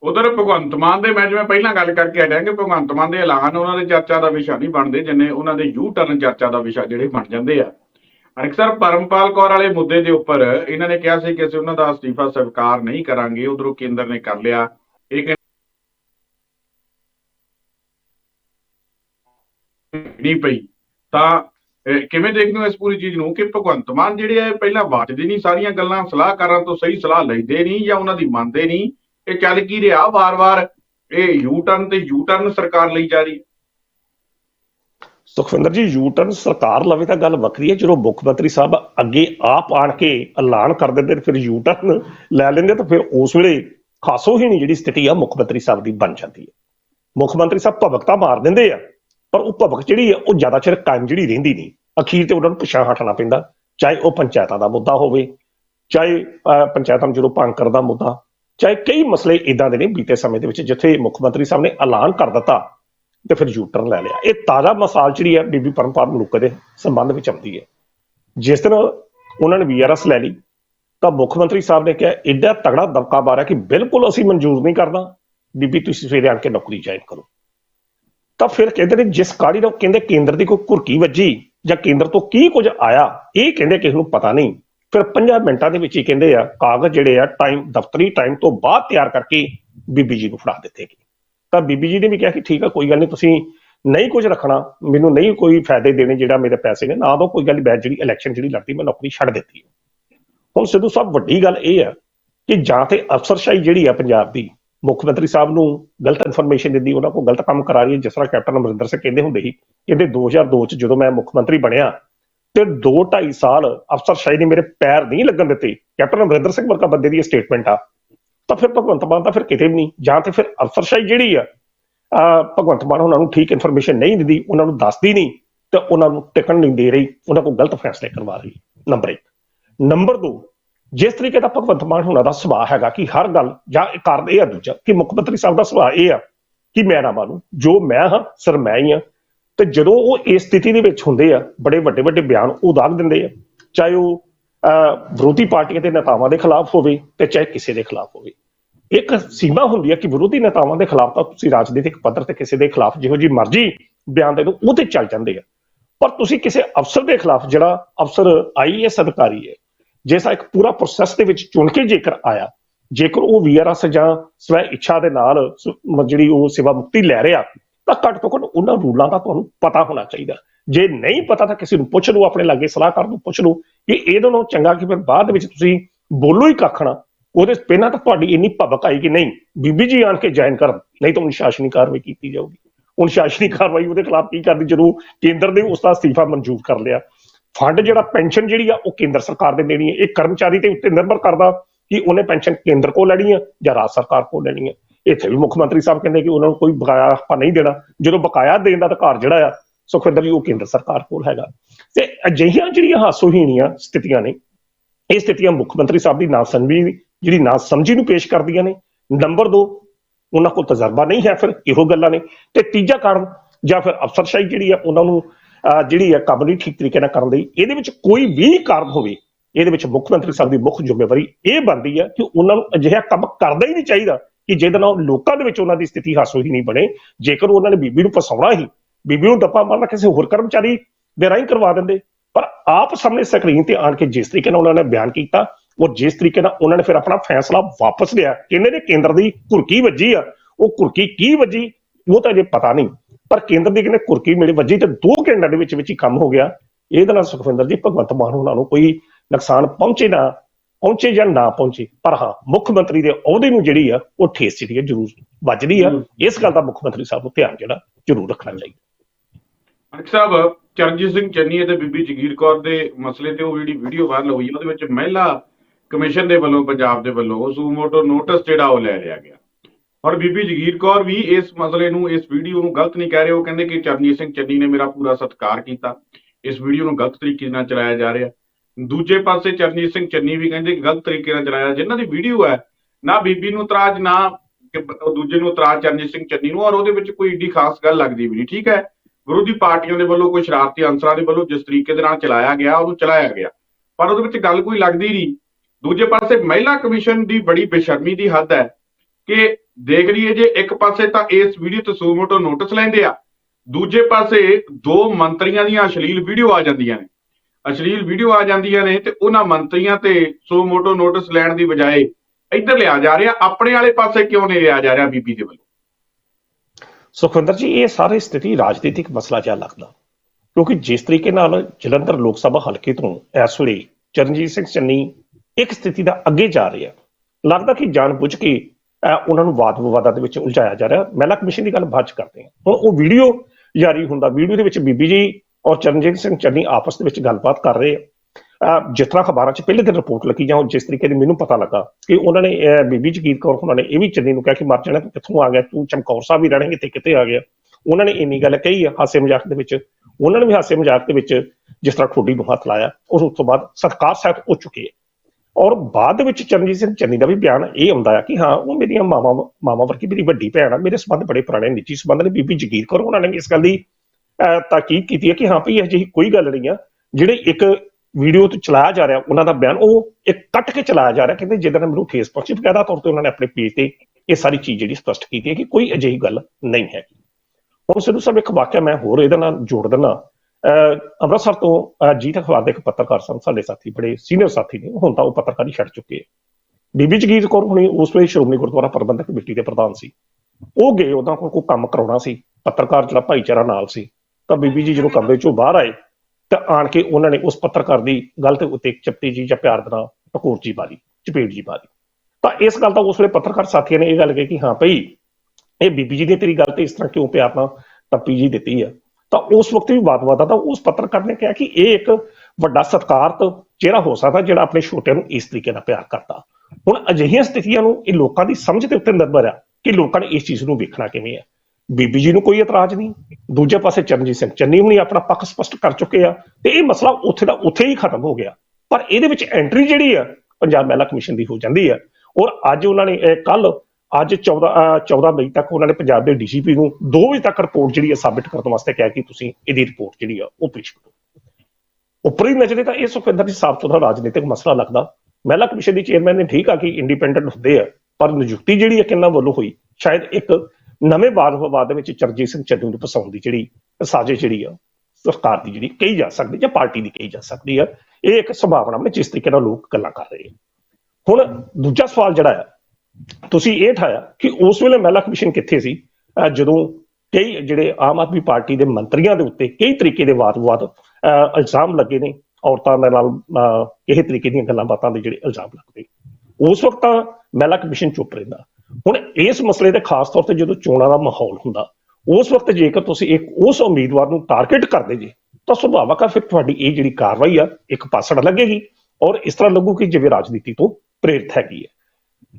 ਉਧਰ ਭਗਵੰਤ ਮਾਨ ਦੇ, ਮੈਂ ਜਿਵੇਂ ਪਹਿਲਾਂ ਗੱਲ ਕਰਕੇ ਹਟਿਆ ਕਿ ਭਗਵੰਤ ਮਾਨ ਦੇ ਐਲਾਨ ਉਹਨਾਂ ਦੇ ਚਰਚਾ ਦਾ ਵਿਸ਼ਾ ਨਹੀਂ ਬਣਦੇ, ਜਿੰਨੇ ਉਹਨਾਂ ਦੇ ਯੂ ਟਰਨ ਚਰਚਾ ਦਾ ਵਿਸ਼ਾ ਜਿਹੜੇ ਬਣ ਜਾਂਦੇ ਆ। ਅਨਕ ਸਰ ਪਰਮਪਾਲ ਕੌਰ ਵਾਲੇ ਮੁੱਦੇ ਦੇ ਉੱਪਰ ਇਹਨਾਂ ਨੇ ਕਿਹਾ ਸੀ ਕਿ ਅਸੀਂ ਉਹਨਾਂ ਦਾ ਅਸਤੀਫਾ ਸਵੀਕਾਰ ਨਹੀਂ ਕਰਾਂਗੇ, ਉਧਰੋਂ ਕੇਂਦਰ ਨੇ ਕਰ ਲਿਆ। ਇਹ ਕਹਿੰਦੇ ਨਹੀਂ ਪਈ। ਤਾਂ ਕਿਵੇਂ ਦੇਖਦੇ ਹੋ ਇਸ ਪੂਰੀ ਚੀਜ਼ ਨੂੰ ਕਿ ਭਗਵੰਤ ਮਾਨ ਜਿਹੜੇ ਆ ਪਹਿਲਾਂ ਵਾਚਦੇ ਨਹੀਂ ਸਾਰੀਆਂ ਗੱਲਾਂ, ਸਲਾਹਕਾਰਾਂ ਤੋਂ ਸਹੀ ਸਲਾਹ ਲੈਂਦੇ ਨਹੀਂ ਜਾਂ ਉਹਨਾਂ ਦੀ ਮੰਨਦੇ ਨਹੀਂ। ਇਹ ਚੱਲ ਕੀ ਰਿਹਾ ਵਾਰ-ਵਾਰ? ਇਹ ਯੂ ਟਰਨ ਤੇ ਯੂ ਟਰਨ ਸਰਕਾਰ ਲਈ ਜਾ ਰਹੀ ਹੈ। ਸੁਖਵਿੰਦਰ ਜੀ ਯੂ ਟਰਨ ਸਰਕਾਰ ਲਵੇ ਤਾਂ ਗੱਲ ਵੱਖਰੀ ਹੈ। ਜਦੋਂ ਮੁੱਖ ਮੰਤਰੀ ਸਾਹਿਬ ਅੱਗੇ ਆਪ ਆਣ ਕੇ ਐਲਾਨ ਕਰ ਦਿੰਦੇ ਫਿਰ ਯੂ ਟਰਨ ਲੈ ਲੈਂਦੇ ਤਾਂ ਫਿਰ ਉਸ ਵੇਲੇ ਖਾਸੋ ਹੀ ਨਹੀਂ ਜਿਹੜੀ ਸਥਿਤੀ ਆ ਮੁੱਖ ਮੰਤਰੀ ਸਾਹਿਬ ਦੀ ਬਣ ਜਾਂਦੀ ਹੈ। ਮੁੱਖ ਮੰਤਰੀ ਸਾਹਿਬ ਭਵਕ ਤਾਂ ਮਾਰ ਦਿੰਦੇ ਆ ਪਰ ਉਹ ਭਵਕ ਜਿਹੜੀ ਹੈ ਉਹ ਜ਼ਿਆਦਾ ਚਿਰ ਕਾਇਮ ਜਿਹੜੀ ਰਹਿੰਦੀ ਨਹੀਂ। ਅਖੀਰ ਤੇ ਉਹਨਾਂ ਨੂੰ ਪਿਛਾਂ ਹਟਣਾ ਪੈਂਦਾ ਚਾਹੇ ਉਹ ਪੰਚਾਇਤਾਂ ਦਾ ਮੁੱਦਾ ਹੋਵੇ ਚਾਹੇ ਅਹ, ਪੰਚਾਇਤਾਂ ਨੂੰ ਜਦੋਂ ਭੰਗ ਕਰਨ ਦਾ ਮੁੱਦਾ ਚਾਹੇ ਕਈ ਮਸਲੇ ਇਦਾਂ ਦੇ ਨੇ ਬੀਤੇ ਸਮੇਂ ਦੇ ਵਿੱਚ ਜਿੱਥੇ ਮੁੱਖ ਮੰਤਰੀ ਸਾਹਿਬ ਨੇ ਐਲਾਨ ਕਰ ਦਿੱਤਾ। ਤੇ ਫਿਰ ਯੂਟਰਨ ਲੈ ਲਿਆ। ਇਹ ਤਾਜ਼ਾ ਮਿਸਾਲ ਜਿਹੜੀ ਹੈ, ਬੀਬੀ ਪਰਮਪਾਲ ਮਲੂਕਾ ਦੇ ਸੰਬੰਧ ਵਿੱਚ ਆਉਂਦੀ ਹੈ। ਜਿਸ ਦਿਨ ਉਹਨਾਂ ਨੇ ਵੀਆਰਐਸ ਲੈ ਲਈ, ਤਾਂ ਮੁੱਖ ਮੰਤਰੀ ਸਾਹਿਬ ਨੇ ਕਿਹਾ ਐਡਾ ਤਗੜਾ ਦਬਕਾ ਮਾਰਿਆ ਕਿ ਬਿਲਕੁਲ ਅਸੀਂ ਮਨਜ਼ੂਰ ਨਹੀਂ ਕਰਦਾ ਬੀਬੀ, ਤੁਸੀਂ ਸਵੇਰੇ ਆਣ ਕੇ ਨੌਕਰੀ ਜੁਆਇਨ ਕਰੋ। ਤਾਂ ਫਿਰ ਕਹਿੰਦੇ ਨੇ, ਜਿਸ ਕਾੜੀ ਨੂੰ ਕਹਿੰਦੇ ਕੇਂਦਰ ਦੀ ਕੋਈ ਘੁਰਕੀ ਵੱਜੀ ਜਾਂ ਕੇਂਦਰ ਤੋਂ ਕੀ ਕੁਝ ਆਇਆ, ਇਹ ਕਹਿੰਦੇ ਕਿਸੇ ਨੂੰ ਪਤਾ ਨਹੀਂ। ਫਿਰ 5 ਮਿੰਟਾਂ ਦੇ ਵਿੱਚ ਹੀ ਕਹਿੰਦੇ ਆ, ਕਾਗਜ਼ ਜਿਹੜੇ ਆ ਟਾਈਮ ਦਫ਼ਤਰੀ ਟਾਈਮ ਤੋਂ ਬਾਅਦ ਤਿਆਰ ਕਰਕੇ ਬੀਬੀ ਜੀ ਨੂੰ ਫੜਾ ਦਿੱਤੇ ਗਏ। ਤਾਂ ਬੀਬੀ ਜੀ ਨੇ ਵੀ ਕਿਹਾ ਕਿ ਠੀਕ ਆ, ਕੋਈ ਗੱਲ ਨਹੀਂ, ਤੁਸੀਂ ਨਹੀਂ ਕੁਝ ਰੱਖਣਾ, ਮੈਨੂੰ ਨਹੀਂ ਕੋਈ ਫਾਇਦੇ ਦੇਣੇ ਜਿਹੜਾ ਮੇਰੇ ਪੈਸੇ ਨੇ, ਨਾ ਦੋ ਕੋਈ ਗੱਲ ਨਹੀਂ ਮੈਂ ਜਿਹੜੀ ਇਲੈਕਸ਼ਨ ਜਿਹੜੀ ਲੜਦੀ, ਮੈਂ ਨੌਕਰੀ ਛੱਡ ਦਿੱਤੀ ਹੁਣ ਸਿੱਧੂ ਸਾਹਿਬ, ਵੱਡੀ ਗੱਲ ਇਹ ਆ ਕਿ ਜਾਂ ਤੇ ਅਫਸਰਸ਼ਾਹੀ ਜਿਹੜੀ ਆ ਪੰਜਾਬ ਦੀ, ਮੁੱਖ ਮੰਤਰੀ ਸਾਹਿਬ ਨੂੰ ਗਲਤ ਇਨਫੋਰਮੇਸ਼ਨ ਦਿੰਦੀ, ਉਹਨਾਂ ਕੋਲ ਗਲਤ ਕੰਮ ਕਰਾ ਰਹੀ ਹੈ, ਜਿਸ ਤਰ੍ਹਾਂ ਕੈਪਟਨ ਅਮਰਿੰਦਰ ਸਿੰਘ ਕਹਿੰਦੇ ਹੁੰਦੇ ਸੀ, ਕਹਿੰਦੇ 2002 ਚ ਜਦੋਂ ਮੈਂ ਮੁੱਖ ਮੰਤਰੀ ਬਣਿਆ, ਤੇ 2 2.5 ਸਾਲ ਅਫਸਰਸ਼ਾਹੀ ਨੇ ਮੇਰੇ ਪੈਰ ਨਹੀਂ ਲੱਗਣ ਦਿੱਤੇ। ਕੈਪਟਨ ਅਮਰਿੰਦਰ ਸਿੰਘ ਵਰਗਾ ਬੰਦੇ ਦੀ ਇਹ ਸਟੇਟਮੈਂਟ ਆ। ਤਾਂ ਫਿਰ ਭਗਵੰਤ ਮਾਨ ਤਾਂ ਫਿਰ ਕਿਤੇ ਵੀ ਨਹੀਂ, ਜਾਂ ਤੇ ਫਿਰ ਅਫਸਰਸ਼ਾਹੀ ਜਿਹੜੀ ਆ ਭਗਵੰਤ ਮਾਨ ਉਹਨਾਂ ਨੂੰ ਠੀਕ ਇਨਫੋਰਮੇਸ਼ਨ ਨਹੀਂ ਦਿੰਦੀ, ਉਹਨਾਂ ਨੂੰ ਦੱਸਦੀ ਨਹੀਂ, ਤੇ ਉਹਨਾਂ ਨੂੰ ਟਿਕਣ ਨਹੀਂ ਦੇ ਰਹੀ, ਉਹਨਾਂ ਕੋਲ ਗਲਤ ਫੈਸਲੇ ਕਰਵਾ ਰਹੀ। ਨੰਬਰ 1 ਨੰਬਰ 2 ਜਿਸ ਤਰੀਕੇ ਦਾ ਭਗਵੰਤ ਮਾਨ ਹੋਣਾ ਦਾ ਸੁਭਾਅ ਹੈਗਾ ਕਿ ਹਰ ਗੱਲ, ਜਾਂ ਕਾਰਨ ਇਹ ਆ ਦੂਜਾ, ਕਿ ਮੁੱਖ ਮੰਤਰੀ ਸਾਹਿਬ ਦਾ ਸੁਭਾਅ ਇਹ ਆ ਕਿ ਮੈਂ ਨਾ ਮੰਨੂ, ਜੋ ਮੈਂ ਹਾਂ, ਸਰ ਮੈਂ ਹੀ ਆ ਤੇ ਜਦੋਂ ਉਹ ਇਸ ਸਥਿਤੀ ਦੇ ਵਿੱਚ ਹੁੰਦੇ ਆ, ਬੜੇ ਵੱਡੇ ਵੱਡੇ ਬਿਆਨ ਉਹ ਦਾਗ ਦਿੰਦੇ ਆ, ਚਾਹੇ ਉਹ ਵਿਰੋਧੀ ਪਾਰਟੀਆਂ ਦੇ ਨੇਤਾਵਾਂ ਦੇ ਖਿਲਾਫ ਹੋਵੇ ਤੇ ਚਾਹੇ ਕਿਸੇ ਦੇ ਖਿਲਾਫ ਹੋਵੇ। ਇੱਕ ਸੀਮਾ ਹੁੰਦੀ ਹੈ ਕਿ ਵਿਰੋਧੀ ਨੇਤਾਵਾਂ ਦੇ ਖਿਲਾਫ ਤਾਂ ਤੁਸੀਂ ਰਾਜਨੀਤਿਕ ਪੱਧਰ ਤੇ ਕਿਸੇ ਦੇ ਖਿਲਾਫ ਜਿਹੋ ਜੀ ਮਰਜ਼ੀ ਬਿਆਨ ਦੇ ਦਿਓ, ਉਹ ਤੇ ਚੱਲ ਜਾਂਦੇ ਆ। ਪਰ ਤੁਸੀਂ ਕਿਸੇ ਅਫਸਰ ਦੇ ਖਿਲਾਫ, ਜਿਹੜਾ ਅਫਸਰ ਆਈਏਐਸ ਅਧਿਕਾਰੀ ਹੈ ਜਿਸਾ ਇੱਕ ਪੂਰਾ ਪ੍ਰੋਸੈਸ ਦੇ ਵਿੱਚ ਚੁਣ ਕੇ ਜੇਕਰ ਆਇਆ, ਜੇਕਰ ਉਹ ਵੀਆਰਐਸ ਜਾਂ ਸਵੈ ਇੱਛਾ ਦੇ ਨਾਲ ਜਿਹੜੀ ਉਹ ਸੇਵਾ ਮੁਕਤੀ ਲੈ ਰਿਹਾ, ਤਾਂ ਘੱਟ ਤੋਂ ਘੱਟ ਉਹਨਾਂ ਰੂਲਾਂ ਦਾ ਤੁਹਾਨੂੰ ਪਤਾ ਹੋਣਾ ਚਾਹੀਦਾ। ਜੇ ਨਹੀਂ ਪਤਾ ਤਾਂ ਕਿਸੇ ਨੂੰ ਪੁੱਛ ਲਓ, ਆਪਣੇ ਲਾਗੇ ਸਲਾਹਕਾਰ ਨੂੰ ਪੁੱਛ ਲਓ। ਕਿ ਇਹਦੇ ਨਾਲੋਂ ਚੰਗਾ ਕਿ ਫਿਰ ਬਾਅਦ ਵਿੱਚ ਤੁਸੀਂ ਬੋਲੋ ਹੀ ਕੱਖ ਨਾ, ਉਹਦੇ ਪਹਿਲਾਂ ਤਾਂ ਤੁਹਾਡੀ ਇੰਨੀ ਭਵਕ ਆਈ ਕਿ ਨਹੀਂ, ਬੀਬੀ ਜੀ ਆਣ ਕੇ ਜੁਆਇਨ ਕਰਨ, ਨਹੀਂ ਤਾਂ ਅਨੁਸ਼ਾਸਨੀ ਕਾਰਵਾਈ ਕੀਤੀ ਜਾਊਗੀ। ਅਨੁਸ਼ਾਸਨੀ ਕਾਰਵਾਈ ਉਹਦੇ ਖਿਲਾਫ ਕੀ ਕਰਦੀ ਜਦੋਂ ਕੇਂਦਰ ਨੇ ਉਸ ਦਾ ਅਸਤੀਫਾ ਮਨਜ਼ੂਰ ਕਰ ਲਿਆ। ਫੰਡ ਜਿਹੜਾ ਪੈਨਸ਼ਨ ਜਿਹੜੀ ਆ, ਉਹ ਕੇਂਦਰ ਸਰਕਾਰ ਦੇ ਦੇਣੀ ਹੈ। ਇਹ ਕਰਮਚਾਰੀ ਦੇ ਉੱਤੇ ਨਿਰਭਰ ਕਰਦਾ ਕਿ ਉਹਨੇ ਪੈਨਸ਼ਨ ਕੇਂਦਰ ਕੋਲ ਲੈਣੀ ਹੈ ਜਾਂ ਰਾਜ ਸਰਕਾਰ ਕੋਲ ਲੈਣੀ ਹੈ ਇੱਥੇ ਵੀ ਮੁੱਖ ਮੰਤਰੀ ਸਾਹਿਬ ਕਹਿੰਦੇ ਕਿ ਉਹਨਾਂ ਨੂੰ ਕੋਈ ਬਕਾਇਆ ਆਪਾਂ ਨਹੀਂ ਦੇਣਾ। ਜਦੋਂ ਬਕਾਇਆ ਦੇਣ ਦਾ ਅਧਿਕਾਰ ਜਿਹੜਾ ਆ ਸੁਖਵਿੰਦਰ ਜੀ ਉਹ ਕੇਂਦਰ ਸਰਕਾਰ ਕੋਲ ਹੈਗਾ। ਤੇ ਅਜਿਹੀਆਂ ਜਿਹੜੀਆਂ ਹਾਸੋਹੀਣੀਆਂ ਸਥਿਤੀਆਂ ਨੇ, ਇਹ ਸਥਿਤੀਆਂ ਮੁੱਖ ਮੰਤਰੀ ਸਾਹਿਬ ਦੀ ਨਾ ਸਮਝੀ ਜਿਹੜੀ ਨਾ ਸਮਝੀ ਨੂੰ ਪੇਸ਼ ਕਰਦੀਆਂ ਨੇ। ਨੰਬਰ 2 ਉਹਨਾਂ ਕੋਲ ਤਜਰਬਾ ਨਹੀਂ ਹੈ ਫਿਰ, ਇਹੋ ਗੱਲਾਂ ਨੇ। ਤੇ ਤੀਜਾ ਕਾਰਨ, ਜਾਂ ਫਿਰ ਅਫਸਰਸ਼ਾਹੀ ਜਿਹੜੀ ਆ, ਉਹਨਾਂ ਨੂੰ ਜਿਹੜੀ ਹੈ ਕੰਮ ਨਹੀਂ ਠੀਕ ਤਰੀਕੇ ਨਾਲ ਕਰਨ ਲਈ, ਇਹਦੇ ਵਿੱਚ ਕੋਈ ਵੀ ਕਾਰਨ ਹੋਵੇ, ਇਹਦੇ ਵਿੱਚ ਮੁੱਖ ਮੰਤਰੀ ਸਾਹਿਬ ਦੀ ਮੁੱਖ ਜ਼ਿੰਮੇਵਾਰੀ ਇਹ ਬਣਦੀ ਹੈ ਕਿ ਉਹਨਾਂ ਨੂੰ ਅਜਿਹਾ ਕੰਮ ਕਰਦਾ ਹੀ ਨਹੀਂ ਚਾਹੀਦਾ ਕਿ ਜਿਹਦੇ ਨਾਲ ਲੋਕਾਂ ਦੇ ਵਿੱਚ ਉਹਨਾਂ ਦੀ ਸਥਿਤੀ ਹਾਸੋ ਹੀ ਨਹੀਂ ਬਣੇ। ਜੇਕਰ ਉਹਨਾਂ ਨੇ ਬੀਬੀ ਨੂੰ ਫਸਾਉਣਾ ਹੀ ਬੀਬੀ ਨੂੰ ਦੱਪਾ ਮਾਰਨਾ ਕਿਸੇ ਹੋਰ ਕਰਮਚਾਰੀ ਦੇ ਰਾਹੀਂ ਕਰਵਾ ਦਿੰਦੇ। ਪਰ ਆਪ ਸਾਹਮਣੇ ਸਕਰੀਨ ਤੇ ਆਣ ਕੇ ਜਿਸ ਤਰੀਕੇ ਨਾਲ ਉਹਨਾਂ ਨੇ ਬਿਆਨ ਕੀਤਾ ਉਹ ਜਿਸ ਤਰੀਕੇ ਨਾਲ ਉਹਨਾਂ ਨੇ ਫਿਰ ਆਪਣਾ ਫੈਸਲਾ ਵਾਪਸ ਲਿਆ। ਕਹਿੰਦੇ ਨੇ? ਕੇਂਦਰ ਦੀ ਘੁਰਕੀ ਵੱਜੀ ਆ। ਉਹ ਘੁਰਕੀ ਕੀ ਵੱਜੀ? ਉਹ ਤਾਂ ਜੇ ਪਤਾ ਨਹੀਂ। ਪਰ ਕੇਂਦਰ ਦੀ ਕਹਿੰਦੇ ਘੁਰਕੀ ਮਿਲੀ ਵੱਜੀ ਤੇ 2 ਘੰਟਿਆਂ ਦੇ ਵਿੱਚ ਵਿੱਚ ਹੀ ਕੰਮ ਹੋ ਗਿਆ। ਇਹਦੇ ਨਾਲ ਸੁਖਵਿੰਦਰ ਜੀ ਭਗਵੰਤ ਮਾਨ ਉਹਨਾਂ ਨੂੰ ਕੋਈ ਨੁਕਸਾਨ ਪਹੁੰਚੇ ਨਾ ਪਹੁੰਚੇ ਜਾਂ ਨਾ ਪਹੁੰਚੇ। ਪਰ ਹਾਂ ਮੁੱਖ ਮੰਤਰੀ ਦੇ ਅਹੁਦੇ ਨੂੰ ਜਿਹੜੀ ਆ ਉਹ ਠੇਸ ਜਿਹੜੀ ਹੈ ਜ਼ਰੂਰ ਵੱਜਦੀ ਆ। ਇਸ ਗੱਲ ਦਾ ਮੁੱਖ ਮੰਤਰੀ ਸਾਹਿਬ ਨੂੰ ਧਿਆਨ ਜਿਹੜਾ ਜ਼ਰੂਰ ਰੱਖਣਾ ਚਾਹੀਦਾ। ਅਨਕ ਸਾਹਿਬ, ਚਰਨਜੀਤ ਸਿੰਘ ਚੰਨੀ ਅਤੇ ਬੀਬੀ ਜਗੀਰ ਕੌਰ ਦੇ ਮਸਲੇ ਤੇ ਉਹ ਜਿਹੜੀ ਵੀਡੀਓ ਵਾਇਰਲ ਹੋਈ ਉਹਦੇ ਵਿੱਚ ਮਹਿਲਾ ਕਮਿਸ਼ਨ ਦੇ ਵੱਲੋਂ, ਪੰਜਾਬ ਦੇ ਵੱਲੋਂ ਉਸ ਮੋਟੋ ਨੋਟਿਸ ਜਿਹੜਾ ਉਹ ਲੈ ਲਿਆ ਗਿਆ। ਔਰ ਬੀਬੀ ਜਗੀਰ ਕੌਰ ਵੀ ਇਸ ਮਸਲੇ ਨੂੰ, ਇਸ ਵੀਡੀਓ ਨੂੰ ਗਲਤ ਨਹੀਂ ਕਹਿ ਰਹੇ, ਉਹ ਕਹਿੰਦੇ ਕਿ ਚਰਨਜੀਤ ਸਿੰਘ ਚੰਨੀ ਨੇ ਮੇਰਾ ਪੂਰਾ ਸਤਿਕਾਰ ਕੀਤਾ। ਇਸ ਵੀਡੀਓ ਨੂੰ ਗਲਤ ਤਰੀਕੇ ਨਾਲ ਚਲਾਇਆ ਜਾ ਰਿਹਾ। ਦੂਜੇ ਪਾਸੇ ਚਰਨਜੀਤ ਸਿੰਘ ਚੰਨੀ ਵੀ ਕਹਿੰਦੇ ਕਿ ਗਲਤ ਤਰੀਕੇ ਨਾਲ ਚਲਾਇਆ, ਜਿਨ੍ਹਾਂ ਦੀ ਵੀਡੀਓ ਹੈ, ਨਾ ਬੀਬੀ ਨੂੰ ਇਤਰਾਜ਼, ਨਾ ਦੂਜੇ ਨੂੰ ਇਤਰਾਜ਼ ਚਰਨਜੀਤ ਸਿੰਘ ਚੰਨੀ ਨੂੰ, ਔਰ ਉਹਦੇ ਵਿੱਚ ਕੋਈ ਏਡੀ ਖਾਸ ਗੱਲ ਲੱਗਦੀ ਵੀ ਨਹੀਂ, ਠੀਕ ਹੈ? ਵਿਰੋਧੀ ਪਾਰਟੀਆਂ ਦੇ ਵੱਲੋਂ ਕੋਈ ਸ਼ਰਾਰਤੀ ਅਨਸਰਾਂ ਦੇ ਵੱਲੋਂ ਜਿਸ ਤਰੀਕੇ ਦੇ ਨਾਲ ਚਲਾਇਆ ਗਿਆ, ਉਹਨੂੰ ਚਲਾਇਆ ਗਿਆ। ਪਰ ਉਹਦੇ ਵਿੱਚ ਗੱਲ ਕੋਈ ਲੱਗਦੀ ਨਹੀਂ। ਦੂਜੇ ਪਾਸੇ ਮਹਿਲਾ ਕਮਿਸ਼ਨ ਦੀ ਬੜੀ ਬੇਸ਼ਰਮੀ ਦੀ ਹੱਦ ਹੈ ਕਿ ਦੇਖ ਲਈਏ ਜੇ ਇੱਕ ਪਾਸੇ ਤਾਂ ਇਸ ਵੀਡੀਓ ਤੇ ਸੂਮੋਟੋ ਨੋਟਿਸ ਲੈਂਦੇ ਆ, ਦੂਜੇ ਪਾਸੇ ਦੋ ਮੰਤਰੀਆਂ ਦੀਆਂ ਅਸ਼ਲੀਲ ਵੀਡੀਓ ਆ ਜਾਂਦੀਆਂ ਨੇ। ਅਸ਼ਲੀਲ ਵੀਡੀਓ ਆ ਜਾਂਦੀਆਂ ਨੇ ਤੇ ਉਹਨਾਂ ਮੰਤਰੀਆਂ ਤੇ ਸੂਮੋਟੋ ਨੋਟਿਸ ਲੈਣ ਦੀ ਬਜਾਏ ਇੱਧਰ ਲਿਆ ਜਾ ਰਿਹਾ, ਆਪਣੇ ਵਾਲੇ ਪਾਸੇ ਕਿਉਂ ਨਹੀਂ ਲਿਆ ਜਾ ਰਿਹਾ ਬੀਬੀ ਦੇ ਵੱਲੋਂ? ਸੁਖਵਿੰਦਰ ਜੀ ਇਹ ਸਾਰੀ ਸਥਿਤੀ ਰਾਜਨੀਤਿਕ ਮਸਲਾ ਜਿਹਾ ਲੱਗਦਾ। ਕਿਉਂਕਿ ਜਿਸ ਤਰੀਕੇ ਨਾਲ ਜਲੰਧਰ ਲੋਕ ਸਭਾ ਹਲਕੇ ਤੋਂ ਇਸ ਵੇਲੇ ਚਰਨਜੀਤ ਸਿੰਘ ਚੰਨੀ ਇੱਕ ਸਥਿਤੀ ਦਾ ਅੱਗੇ ਜਾ ਰਿਹਾ ਲੱਗਦਾ ਕਿ ਜਾਣਬੁੱਝ ਕੇ ਅਹ, ਉਹਨਾਂ ਨੂੰ ਵਾਦ ਵਿਵਾਦਾਂ ਦੇ ਵਿੱਚ ਉਲਝਾਇਆ ਜਾ ਰਿਹਾ। ਮਹਿਲਾ ਕਮਿਸ਼ਨ ਦੀ ਗੱਲ ਬਾਅਦ ਚ ਕਰਦੇ ਹਾਂ। ਹੁਣ ਉਹ ਵੀਡੀਓ ਜਾਰੀ ਹੁੰਦਾ। ਵੀਡੀਓ ਦੇ ਵਿੱਚ ਬੀਬੀ ਜੀ ਔਰ ਚਰਨਜੀਤ ਸਿੰਘ ਚੰਨੀ ਆਪਸ ਦੇ ਵਿੱਚ ਗੱਲਬਾਤ ਕਰ ਰਹੇ ਆ। ਜਿਸ ਤਰ੍ਹਾਂ ਖਬਰਾਂ 'ਚ ਪਹਿਲੇ ਦਿਨ ਰਿਪੋਰਟ ਲੱਗੀ ਜਾਂ ਜਿਸ ਤਰੀਕੇ ਦੀ ਮੈਨੂੰ ਪਤਾ ਲੱਗਾ ਕਿ ਉਹਨਾਂ ਨੇ ਬੀਬੀ ਜਗੀਰ ਕੌਰ ਉਹਨਾਂ ਨੇ ਇਹ ਵੀ ਚੰਨੀ ਨੂੰ ਕਿਹਾ ਕਿ ਮਰ ਜਾਣਾ ਤੂੰ ਕਿੱਥੋਂ ਆ ਗਿਆ ਤੂੰ ਚਮਕੌਰ ਸਾਹਿਬ ਹੀ ਰਹਿਣਗੇ ਤੇ ਕਿੱਥੇ ਆ ਗਿਆ। ਉਹਨਾਂ ਨੇ ਇੰਨੀ ਗੱਲ ਕਹੀ ਆ ਹਾਸੇ ਮਜ਼ਾਕ ਦੇ ਵਿੱਚ। ਉਹਨਾਂ ਨੇ ਵੀ ਹਾਸੇ ਮਜ਼ਾਕ ਦੇ ਵਿੱਚ ਜਿਸ ਤਰ੍ਹਾਂ ਠੋਡੀ ਨੂੰ ਹੱਥ ਲਾਇਆ ਔਰ ਉਸ ਤੋਂ ਬਾਅਦ ਸਤਕਾਰ ਸਾਹਿਬ ਹੋ ਚੁੱਕੇ ਹੈ। ਔਰ ਬਾਅਦ ਦੇ ਵਿੱਚ ਚਰਨਜੀਤ ਸਿੰਘ ਚੰਨੀ ਦਾ ਵੀ ਬਿਆਨ ਇਹ ਆਉਂਦਾ ਹੈ ਕਿ ਹਾਂ ਉਹ ਮੇਰੀਆਂ ਮਾਵਾ ਮਾਵਾ ਵਰਗੀ ਮੇਰੀ ਵੱਡੀ ਭੈਣ ਆ ਮੇਰੇ ਸੰਬੰਧ ਬੜੇ ਪੁਰਾਣੇ ਨਿੱਜੀ ਸੰਬੰਧ ਨੇ ਬੀਬੀ ਜਗੀਰ ਕੌਰ ਉਹਨਾਂ ਨੇ ਵੀ ਇਸ ਗੱਲ ਦੀ ਅਹ, ਤਾਕੀਦ ਕੀਤੀ ਹੈ ਕਿ ਹਾਂ ਭਈ ਇਹ ਜਿਹੀ ਕੋਈ ਗੱਲ ਨਹੀਂ ਆ ਜਿਹੜੇ ਇੱਕ ਵੀਡੀਓ ਤੋਂ ਚਲਾਇਆ ਜਾ ਰਿਹਾ, ਉਹਨਾਂ ਦਾ ਬਿਆਨ, ਉਹ ਇੱਕ ਕੱਟ ਕੇ ਚਲਾਇਆ ਜਾ ਰਿਹਾ, ਕਹਿੰਦੇ ਜਿਹਦੇ ਨਾਲ ਮੈਨੂੰ ਠੇਸ ਪਹੁੰਚੀ, ਬਕਾਇਦਾ ਤੌਰ ਤੇ ਉਹਨਾਂ ਨੇ ਆਪਣੇ ਪੇਜ ਤੇ ਇਹ ਸਾਰੀ ਚੀਜ਼ ਜਿਹੜੀ ਸਪਸ਼ਟ ਕੀਤੀ ਹੈ ਕਿ ਕੋਈ ਅਜਿਹੀ ਗੱਲ ਨਹੀਂ ਹੈ। ਹੁਣ ਸਿੱਧੂ ਸਾਹਿਬ, ਇੱਕ ਵਾਕਿਆ ਮੈਂ ਹੋਰ ਇਹਦੇ ਨਾਲ ਜੋੜ ਦਿੰਦਾ। ਅਹ ਅੰਮ੍ਰਿਤਸਰ ਤੋਂ ਜੀਤ ਅਖਬਾਰ ਦੇ ਇੱਕ ਪੱਤਰਕਾਰ ਸਨ, ਸਾਡੇ ਸਾਥੀ, ਬੜੇ ਸੀਨੀਅਰ ਸਾਥੀ ਨੇ, ਹੁਣ ਤਾਂ ਉਹ ਪੱਤਰਕਾਰੀ ਛੱਡ ਚੁੱਕੇ ਹੈ। ਬੀਬੀ ਜਗੀਰ ਕੌਰ ਹੁਣੀ ਉਸ ਵੇਲੇ ਸ਼੍ਰੋਮਣੀ ਗੁਰਦੁਆਰਾ ਪ੍ਰਬੰਧਕ ਕਮੇਟੀ ਦੇ ਪ੍ਰਧਾਨ ਸੀ। ਉਹ ਗਏ ਉਹਨਾਂ ਕੋਲ ਕੋਈ ਕੰਮ ਕਰਾਉਣਾ ਸੀ, ਪੱਤਰਕਾਰ ਜਿਹੜਾ ਭਾਈਚਾਰਾ ਨਾਲ ਸੀ। ਤਾਂ ਬੀਬੀ ਜੀ ਜਦੋਂ ਕਮਰੇ ਚੋਂ ਬਾਹਰ ਆਏ ਤਾਂ ਆਣ ਕੇ ਉਹਨਾਂ ਨੇ ਉਸ ਪੱਤਰਕਾਰ ਦੀ ਗੱਲ ਤੇ ਉੱਤੇ ਇੱਕ ਚਪਟੀ ਜੀ ਜਾਂ ਪਿਆਰ ਦੇ ਨਾਲ ਟਕੋਰ ਜੀ ਮਾਰੀ ਚਪੇਟ ਜੀ ਮਾਰੀ ਤਾਂ ਇਸ ਗੱਲ ਦਾ ਉਸ ਵੇਲੇ ਪੱਤਰਕਾਰ ਸਾਥੀਆਂ ਨੇ ਇਹ ਗੱਲ ਕਹੀ ਕਿ ਹਾਂ ਭਈ, ਇਹ ਬੀਬੀ ਜੀ ਨੇ ਤੇਰੀ ਗੱਲ ਤੇ ਇਸ ਤਰ੍ਹਾਂ ਕਿਉਂ ਪਿਆਰ ਨਾਲ ਟੱਪੀ ਜੀ ਦਿੱਤੀ ਆ? ਤਾਂ ਉਸ ਵਕਤ ਵੀ ਬਾਤ ਬਾਤ ਤਾਂ ਉਸ ਪੱਤਰਕਾਰ ਨੇ ਕਿਹਾ ਕਿ ਇਹ ਇੱਕ ਵੱਡਾ ਸਤਿਕਾਰਤ ਚਿਹਰਾ ਹੋ ਸਕਦਾ, ਜਿਹੜਾ ਆਪਣੇ ਛੋਟਿਆਂ ਨੂੰ ਇਸ ਤਰੀਕੇ ਨਾਲ ਪਿਆਰ ਕਰਦਾ। ਹੁਣ ਅਜਿਹੀਆਂ ਸਥਿਤੀਆਂ ਨੂੰ ਇਹ ਲੋਕਾਂ ਦੀ ਸਮਝ ਦੇ ਉੱਤੇ ਨਿਰਭਰ ਆ ਕਿ ਲੋਕਾਂ ਨੇ ਇਸ ਚੀਜ਼ ਨੂੰ ਵੇਖਣਾ ਕਿਵੇਂ ਆ। ਬੀਬੀ ਜੀ ਨੂੰ ਕੋਈ ਇਤਰਾਜ਼ ਨਹੀਂ। ਦੂਜੇ ਪਾਸੇ ਚਰਨਜੀਤ ਸਿੰਘ, ਚੰਨੀ ਹੁਣੀ ਆਪਣਾ ਪੱਖ ਸਪਸ਼ਟ ਕਰ ਚੁੱਕੇ ਆ ਤੇ ਇਹ ਮਸਲਾ ਉੱਥੇ ਦਾ ਉੱਥੇ ਹੀ ਖਤਮ ਹੋ ਗਿਆ। ਪਰ ਇਹਦੇ ਵਿੱਚ ਐਂਟਰੀ ਜਿਹੜੀ ਆ, ਪੰਜਾਬ ਮਹਿਲਾ ਕਮਿਸ਼ਨ ਦੀ ਹੋ ਜਾਂਦੀ ਆ। ਔਰ ਅੱਜ ਉਹਨਾਂ ਨੇ ਕੱਲ ਅੱਜ 14 ਅਹ 14 ਮਈ ਤੱਕ ਉਹਨਾਂ ਨੇ ਪੰਜਾਬ ਦੇ ਡੀਜੀਪੀ ਨੂੰ 2 ਵਜੇ ਤੱਕ ਰਿਪੋਰਟ ਜਿਹੜੀ ਹੈ ਸਬਮਿਟ ਕਰਨ ਵਾਸਤੇ ਕਿਹਾ ਕਿ ਤੁਸੀਂ ਇਹਦੀ ਰਿਪੋਰਟ ਜਿਹੜੀ ਆ ਉਹ ਪੇਸ਼ ਕਰੋ। ਉੱਪਰੀ ਨਜ਼ਰੇ ਤਾਂ ਇਹ ਸੁਖਵਿੰਦਰ ਜੀ ਸਾਫ਼ ਸੁਥਰਾ ਰਾਜਨੀਤਿਕ ਮਸਲਾ ਲੱਗਦਾ। ਮਹਿਲਾ ਕਮਿਸ਼ਨ ਦੀ ਚੇਅਰਮੈਨ ਨੇ ਠੀਕ ਆ ਕਿ ਇੰਡੀਪੈਂਡੈਂਟ ਹੁੰਦੇ ਆ, ਪਰ ਨਿਯੁਕਤੀ ਜਿਹੜੀ ਹੈ ਕਿੰਨਾ ਵੱਲੋਂ ਹੋਈ, ਸ਼ਾਇਦ ਇੱਕ ਨਵੇਂ ਬਾਦ ਵਿਵਾਦ ਦੇ ਵਿੱਚ ਚਰਜੀਤ ਸਿੰਘ ਚੱਡੂ ਨੂੰ ਫਸਾਉਣ ਦੀ ਜਿਹੜੀ ਸਾਜ਼ਿਸ਼ ਜਿਹੜੀ ਆ, ਸਰਕਾਰ ਦੀ ਜਿਹੜੀ ਕਹੀ ਜਾ ਸਕਦੀ ਜਾਂ ਪਾਰਟੀ ਦੀ ਕਹੀ ਜਾ ਸਕਦੀ ਆ, ਇਹ ਇੱਕ ਸੰਭਾਵਨਾ ਹੈ ਜਿਸ ਤਰੀਕੇ ਨਾਲ ਲੋਕ ਗੱਲਾਂ ਕਰ ਰਹੇ ਆ। ਹੁਣ ਦੂਜਾ ਸਵਾਲ ਜਿਹੜਾ ਆ, ਤੁਸੀਂ ਇਹ ਠਾਇਆ ਕਿ ਉਸ ਵੇਲੇ ਮਹਿਲਾ ਕਮਿਸ਼ਨ ਕਿੱਥੇ ਸੀ? ਜਦੋਂ ਕਈ ਜਿਹੜੇ ਆਮ ਆਦਮੀ ਪਾਰਟੀ ਦੇ ਮੰਤਰੀਆਂ ਦੇ ਉੱਤੇ ਕਈ ਤਰੀਕੇ ਦੇ ਵਾਦ-ਵਿਵਾਦ ਇਲਜ਼ਾਮ ਲੱਗੇ ਨੇ, ਔਰਤਾਂ ਦੇ ਨਾਲ ਕਿਸੇ ਤਰੀਕੇ ਦੀਆਂ ਗੱਲਾਂ ਬਾਤਾਂ ਦੇ ਜਿਹੜੇ ਇਲਜ਼ਾਮ ਲੱਗਦੇ। ਉਸ ਵਕਤ ਤਾਂ ਮਹਿਲਾ ਕਮਿਸ਼ਨ ਚੁੱਪ ਰਹਿੰਦਾ। ਹੁਣ ਇਸ ਮਸਲੇ ਤੇ ਖਾਸ ਤੌਰ ਤੇ ਜਦੋਂ ਚੋਣਾਂ ਦਾ ਮਾਹੌਲ ਹੁੰਦਾ, ਉਸ ਵਕਤ ਜੇਕਰ ਤੁਸੀਂ ਇੱਕ ਉਸ ਉਮੀਦਵਾਰ ਨੂੰ ਟਾਰਗੇਟ ਕਰਦੇ ਜੀ, ਤਾਂ ਸੁਭਾਵਕ ਆ ਫਿਰ ਤੁਹਾਡੀ ਇਹ ਜਿਹੜੀ ਕਾਰਵਾਈ ਆ, ਇੱਕ ਪਾਸੜ ਲੱਗੇਗੀ ਔਰ ਇਸ ਤਰ੍ਹਾਂ ਲੱਗੂ ਕਿ ਜਿਵੇਂ ਰਾਜਨੀਤੀ ਤੋਂ ਪ੍ਰੇਰਿਤ ਹੈਗੀ ਹੈ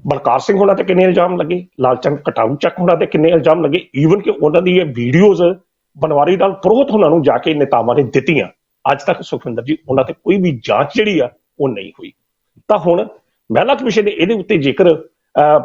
ਬਲਕਾਰ ਸਿੰਘ ਹੋਣਾ ਤੇ ਕਿੰਨੇ ਇਲਜ਼ਾਮ ਲੱਗੇ? ਲਾਲਚੰਦ ਕਟਾਊ ਚੱਕ ਹੋਣਾ ਤੇ ਕਿੰਨੇ ਇਲਜ਼ਾਮ ਲੱਗੇ? ਈਵਨ ਕਿ ਉਹਨਾਂ ਦੀ ਇਹ ਵੀਡੀਓਜ਼ ਬਨਵਾਰੀ ਨਾਲ ਪ੍ਰੋਹਤ ਉਹਨਾਂ ਨੂੰ ਜਾ ਕੇ ਨੇਤਾਵਾਂ ਨੇ ਦਿੱਤੀਆਂ। ਅੱਜ ਤੱਕ ਸੁਖਵਿੰਦਰ ਜੀ, ਉਹਨਾਂ ਤੇ ਕੋਈ ਵੀ ਜਾਂਚ ਜਿਹੜੀ ਆ, ਉਹ ਨਹੀਂ ਹੋਈ। ਤਾਂ ਹੁਣ ਮਹਿਲਾ ਕਮਿਸ਼ਨ ਨੇ ਇਹਦੇ ਉੱਤੇ ਜੇਕਰ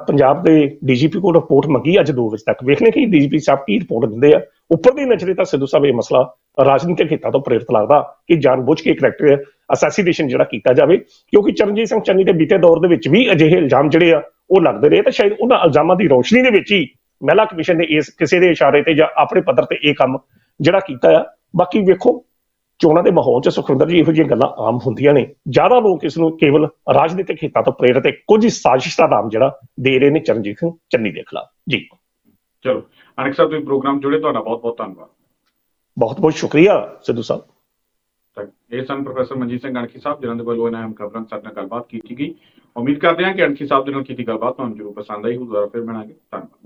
ਪੰਜਾਬ ਦੇ ਡੀਜੀਪੀ ਕੋਲ ਰਿਪੋਰਟ ਮੰਗੀ ਅੱਜ 2 ਵਜੇ ਤੱਕ। ਵੇਖਣੇ ਕਿ ਡੀਜੀਪੀ ਸਾਹਿਬ ਕੀ ਰਿਪੋਰਟ ਦਿੰਦੇ ਆ। ਉੱਪਰ ਦੀ ਨਜ਼ਰੇ ਤਾਂ ਸਿੱਧੂ ਸਾਹਿਬ ਇਹ ਮਸਲਾ ਰਾਜਨੀਤਿਕ ਹਿੱਤਾਂ ਤੋਂ ਪ੍ਰੇਰਿਤ ਲੱਗਦਾ ਕਿ ਜਾਣਬੁੱਝ ਕੇ ਕਰੈਕਟਰ ਅਸੈਸੀਨੇਸ਼ਨ ਜਿਹੜਾ ਕੀਤਾ ਜਾਵੇ, ਕਿਉਂਕਿ ਚਰਨਜੀਤ ਸਿੰਘ ਚੰਨੀ ਦੇ ਬੀਤੇ ਦੌਰ ਦੇ ਵਿੱਚ ਵੀ ਅਜਿਹੇ ਇਲਜ਼ਾਮ ਜਿਹੜੇ ਆ, ਉਹ ਲੱਗਦੇ ਰਹੇ। ਤਾਂ ਸ਼ਾਇਦ ਉਹਨਾਂ ਇਲਜ਼ਾਮਾਂ ਦੀ ਰੋਸ਼ਨੀ ਦੇ ਵਿੱਚ ਹੀ ਮਹਿਲਾ ਕਮਿਸ਼ਨ ਨੇ ਇਸ ਕਿਸੇ ਦੇ ਇਸ਼ਾਰੇ ਤੇ ਜਾਂ ਆਪਣੇ ਪੱਧਰ ਤੇ ਇਹ ਕੰਮ ਜਿਹੜਾ ਕੀਤਾ ਆ। ਬਾਕੀ ਵੇਖੋ ਚੋਣਾਂ ਦੇ ਮਾਹੌਲ 'ਚ ਸੁਖਵਿੰਦਰ ਜੀ ਇਹੋ ਜਿਹੀਆਂ ਗੱਲਾਂ ਆਮ ਹੁੰਦੀਆਂ ਨੇ। ਜ਼ਿਆਦਾ ਲੋਕ ਇਸ ਨੂੰ ਕੇਵਲ ਰਾਜਨੀਤਿਕ ਹਿੱਤਾਂ ਤੋਂ ਪ੍ਰੇਰਿਤ ਕੁਝ ਹੀ ਸਾਜ਼ਿਸ਼ ਦਾ ਨਾਮ ਜਿਹੜਾ ਦੇ ਰਹੇ ਨੇ ਚਰਨਜੀਤ ਸਿੰਘ ਚੰਨੀ ਦੇ ਖਿਲਾਫ। ਜੀ। ਚਲੋ ਅਨਿਕ ਸਾਹਿਬ ਤੁਸੀਂ ਪ੍ਰੋਗਰਾਮ ਜੁੜੇ ਤੁਹਾਡਾ ਬਹੁਤ ਬਹੁਤ ਧੰਨਵਾਦ। ਬਹੁਤ ਬਹੁਤ ਸ਼ੁਕਰੀਆ ਸਿੱਧੂ ਸਾਹਿਬ। ਇਹ ਸਨ ਪ੍ਰੋਫੈਸਰ ਮਨਜੀਤ ਸਿੰਘ ਅਣਖੀ ਸਾਹਿਬ ਜਿਨ੍ਹਾਂ ਦੇ ਵੱਲੋਂ ਇਹਨਾਂ ਅਹਿਮ ਖਬਰਾਂ ਸਾਡੇ ਨਾਲ ਗੱਲਬਾਤ ਕੀਤੀ ਗਈ। ਉਮੀਦ ਕਰਦੇ ਹਾਂ ਕਿ ਅਣਖੀ ਸਾਹਿਬ ਦੇ ਨਾਲ ਕੀਤੀ ਗੱਲਬਾਤ ਤੁਹਾਨੂੰ ਜ਼ਰੂਰ ਪਸੰਦ ਆਈ ਹੋਊ ਦੁਬਾਰਾ ਫਿਰ ਮਿਲਾਂਗੇ। ਧੰਨਵਾਦ।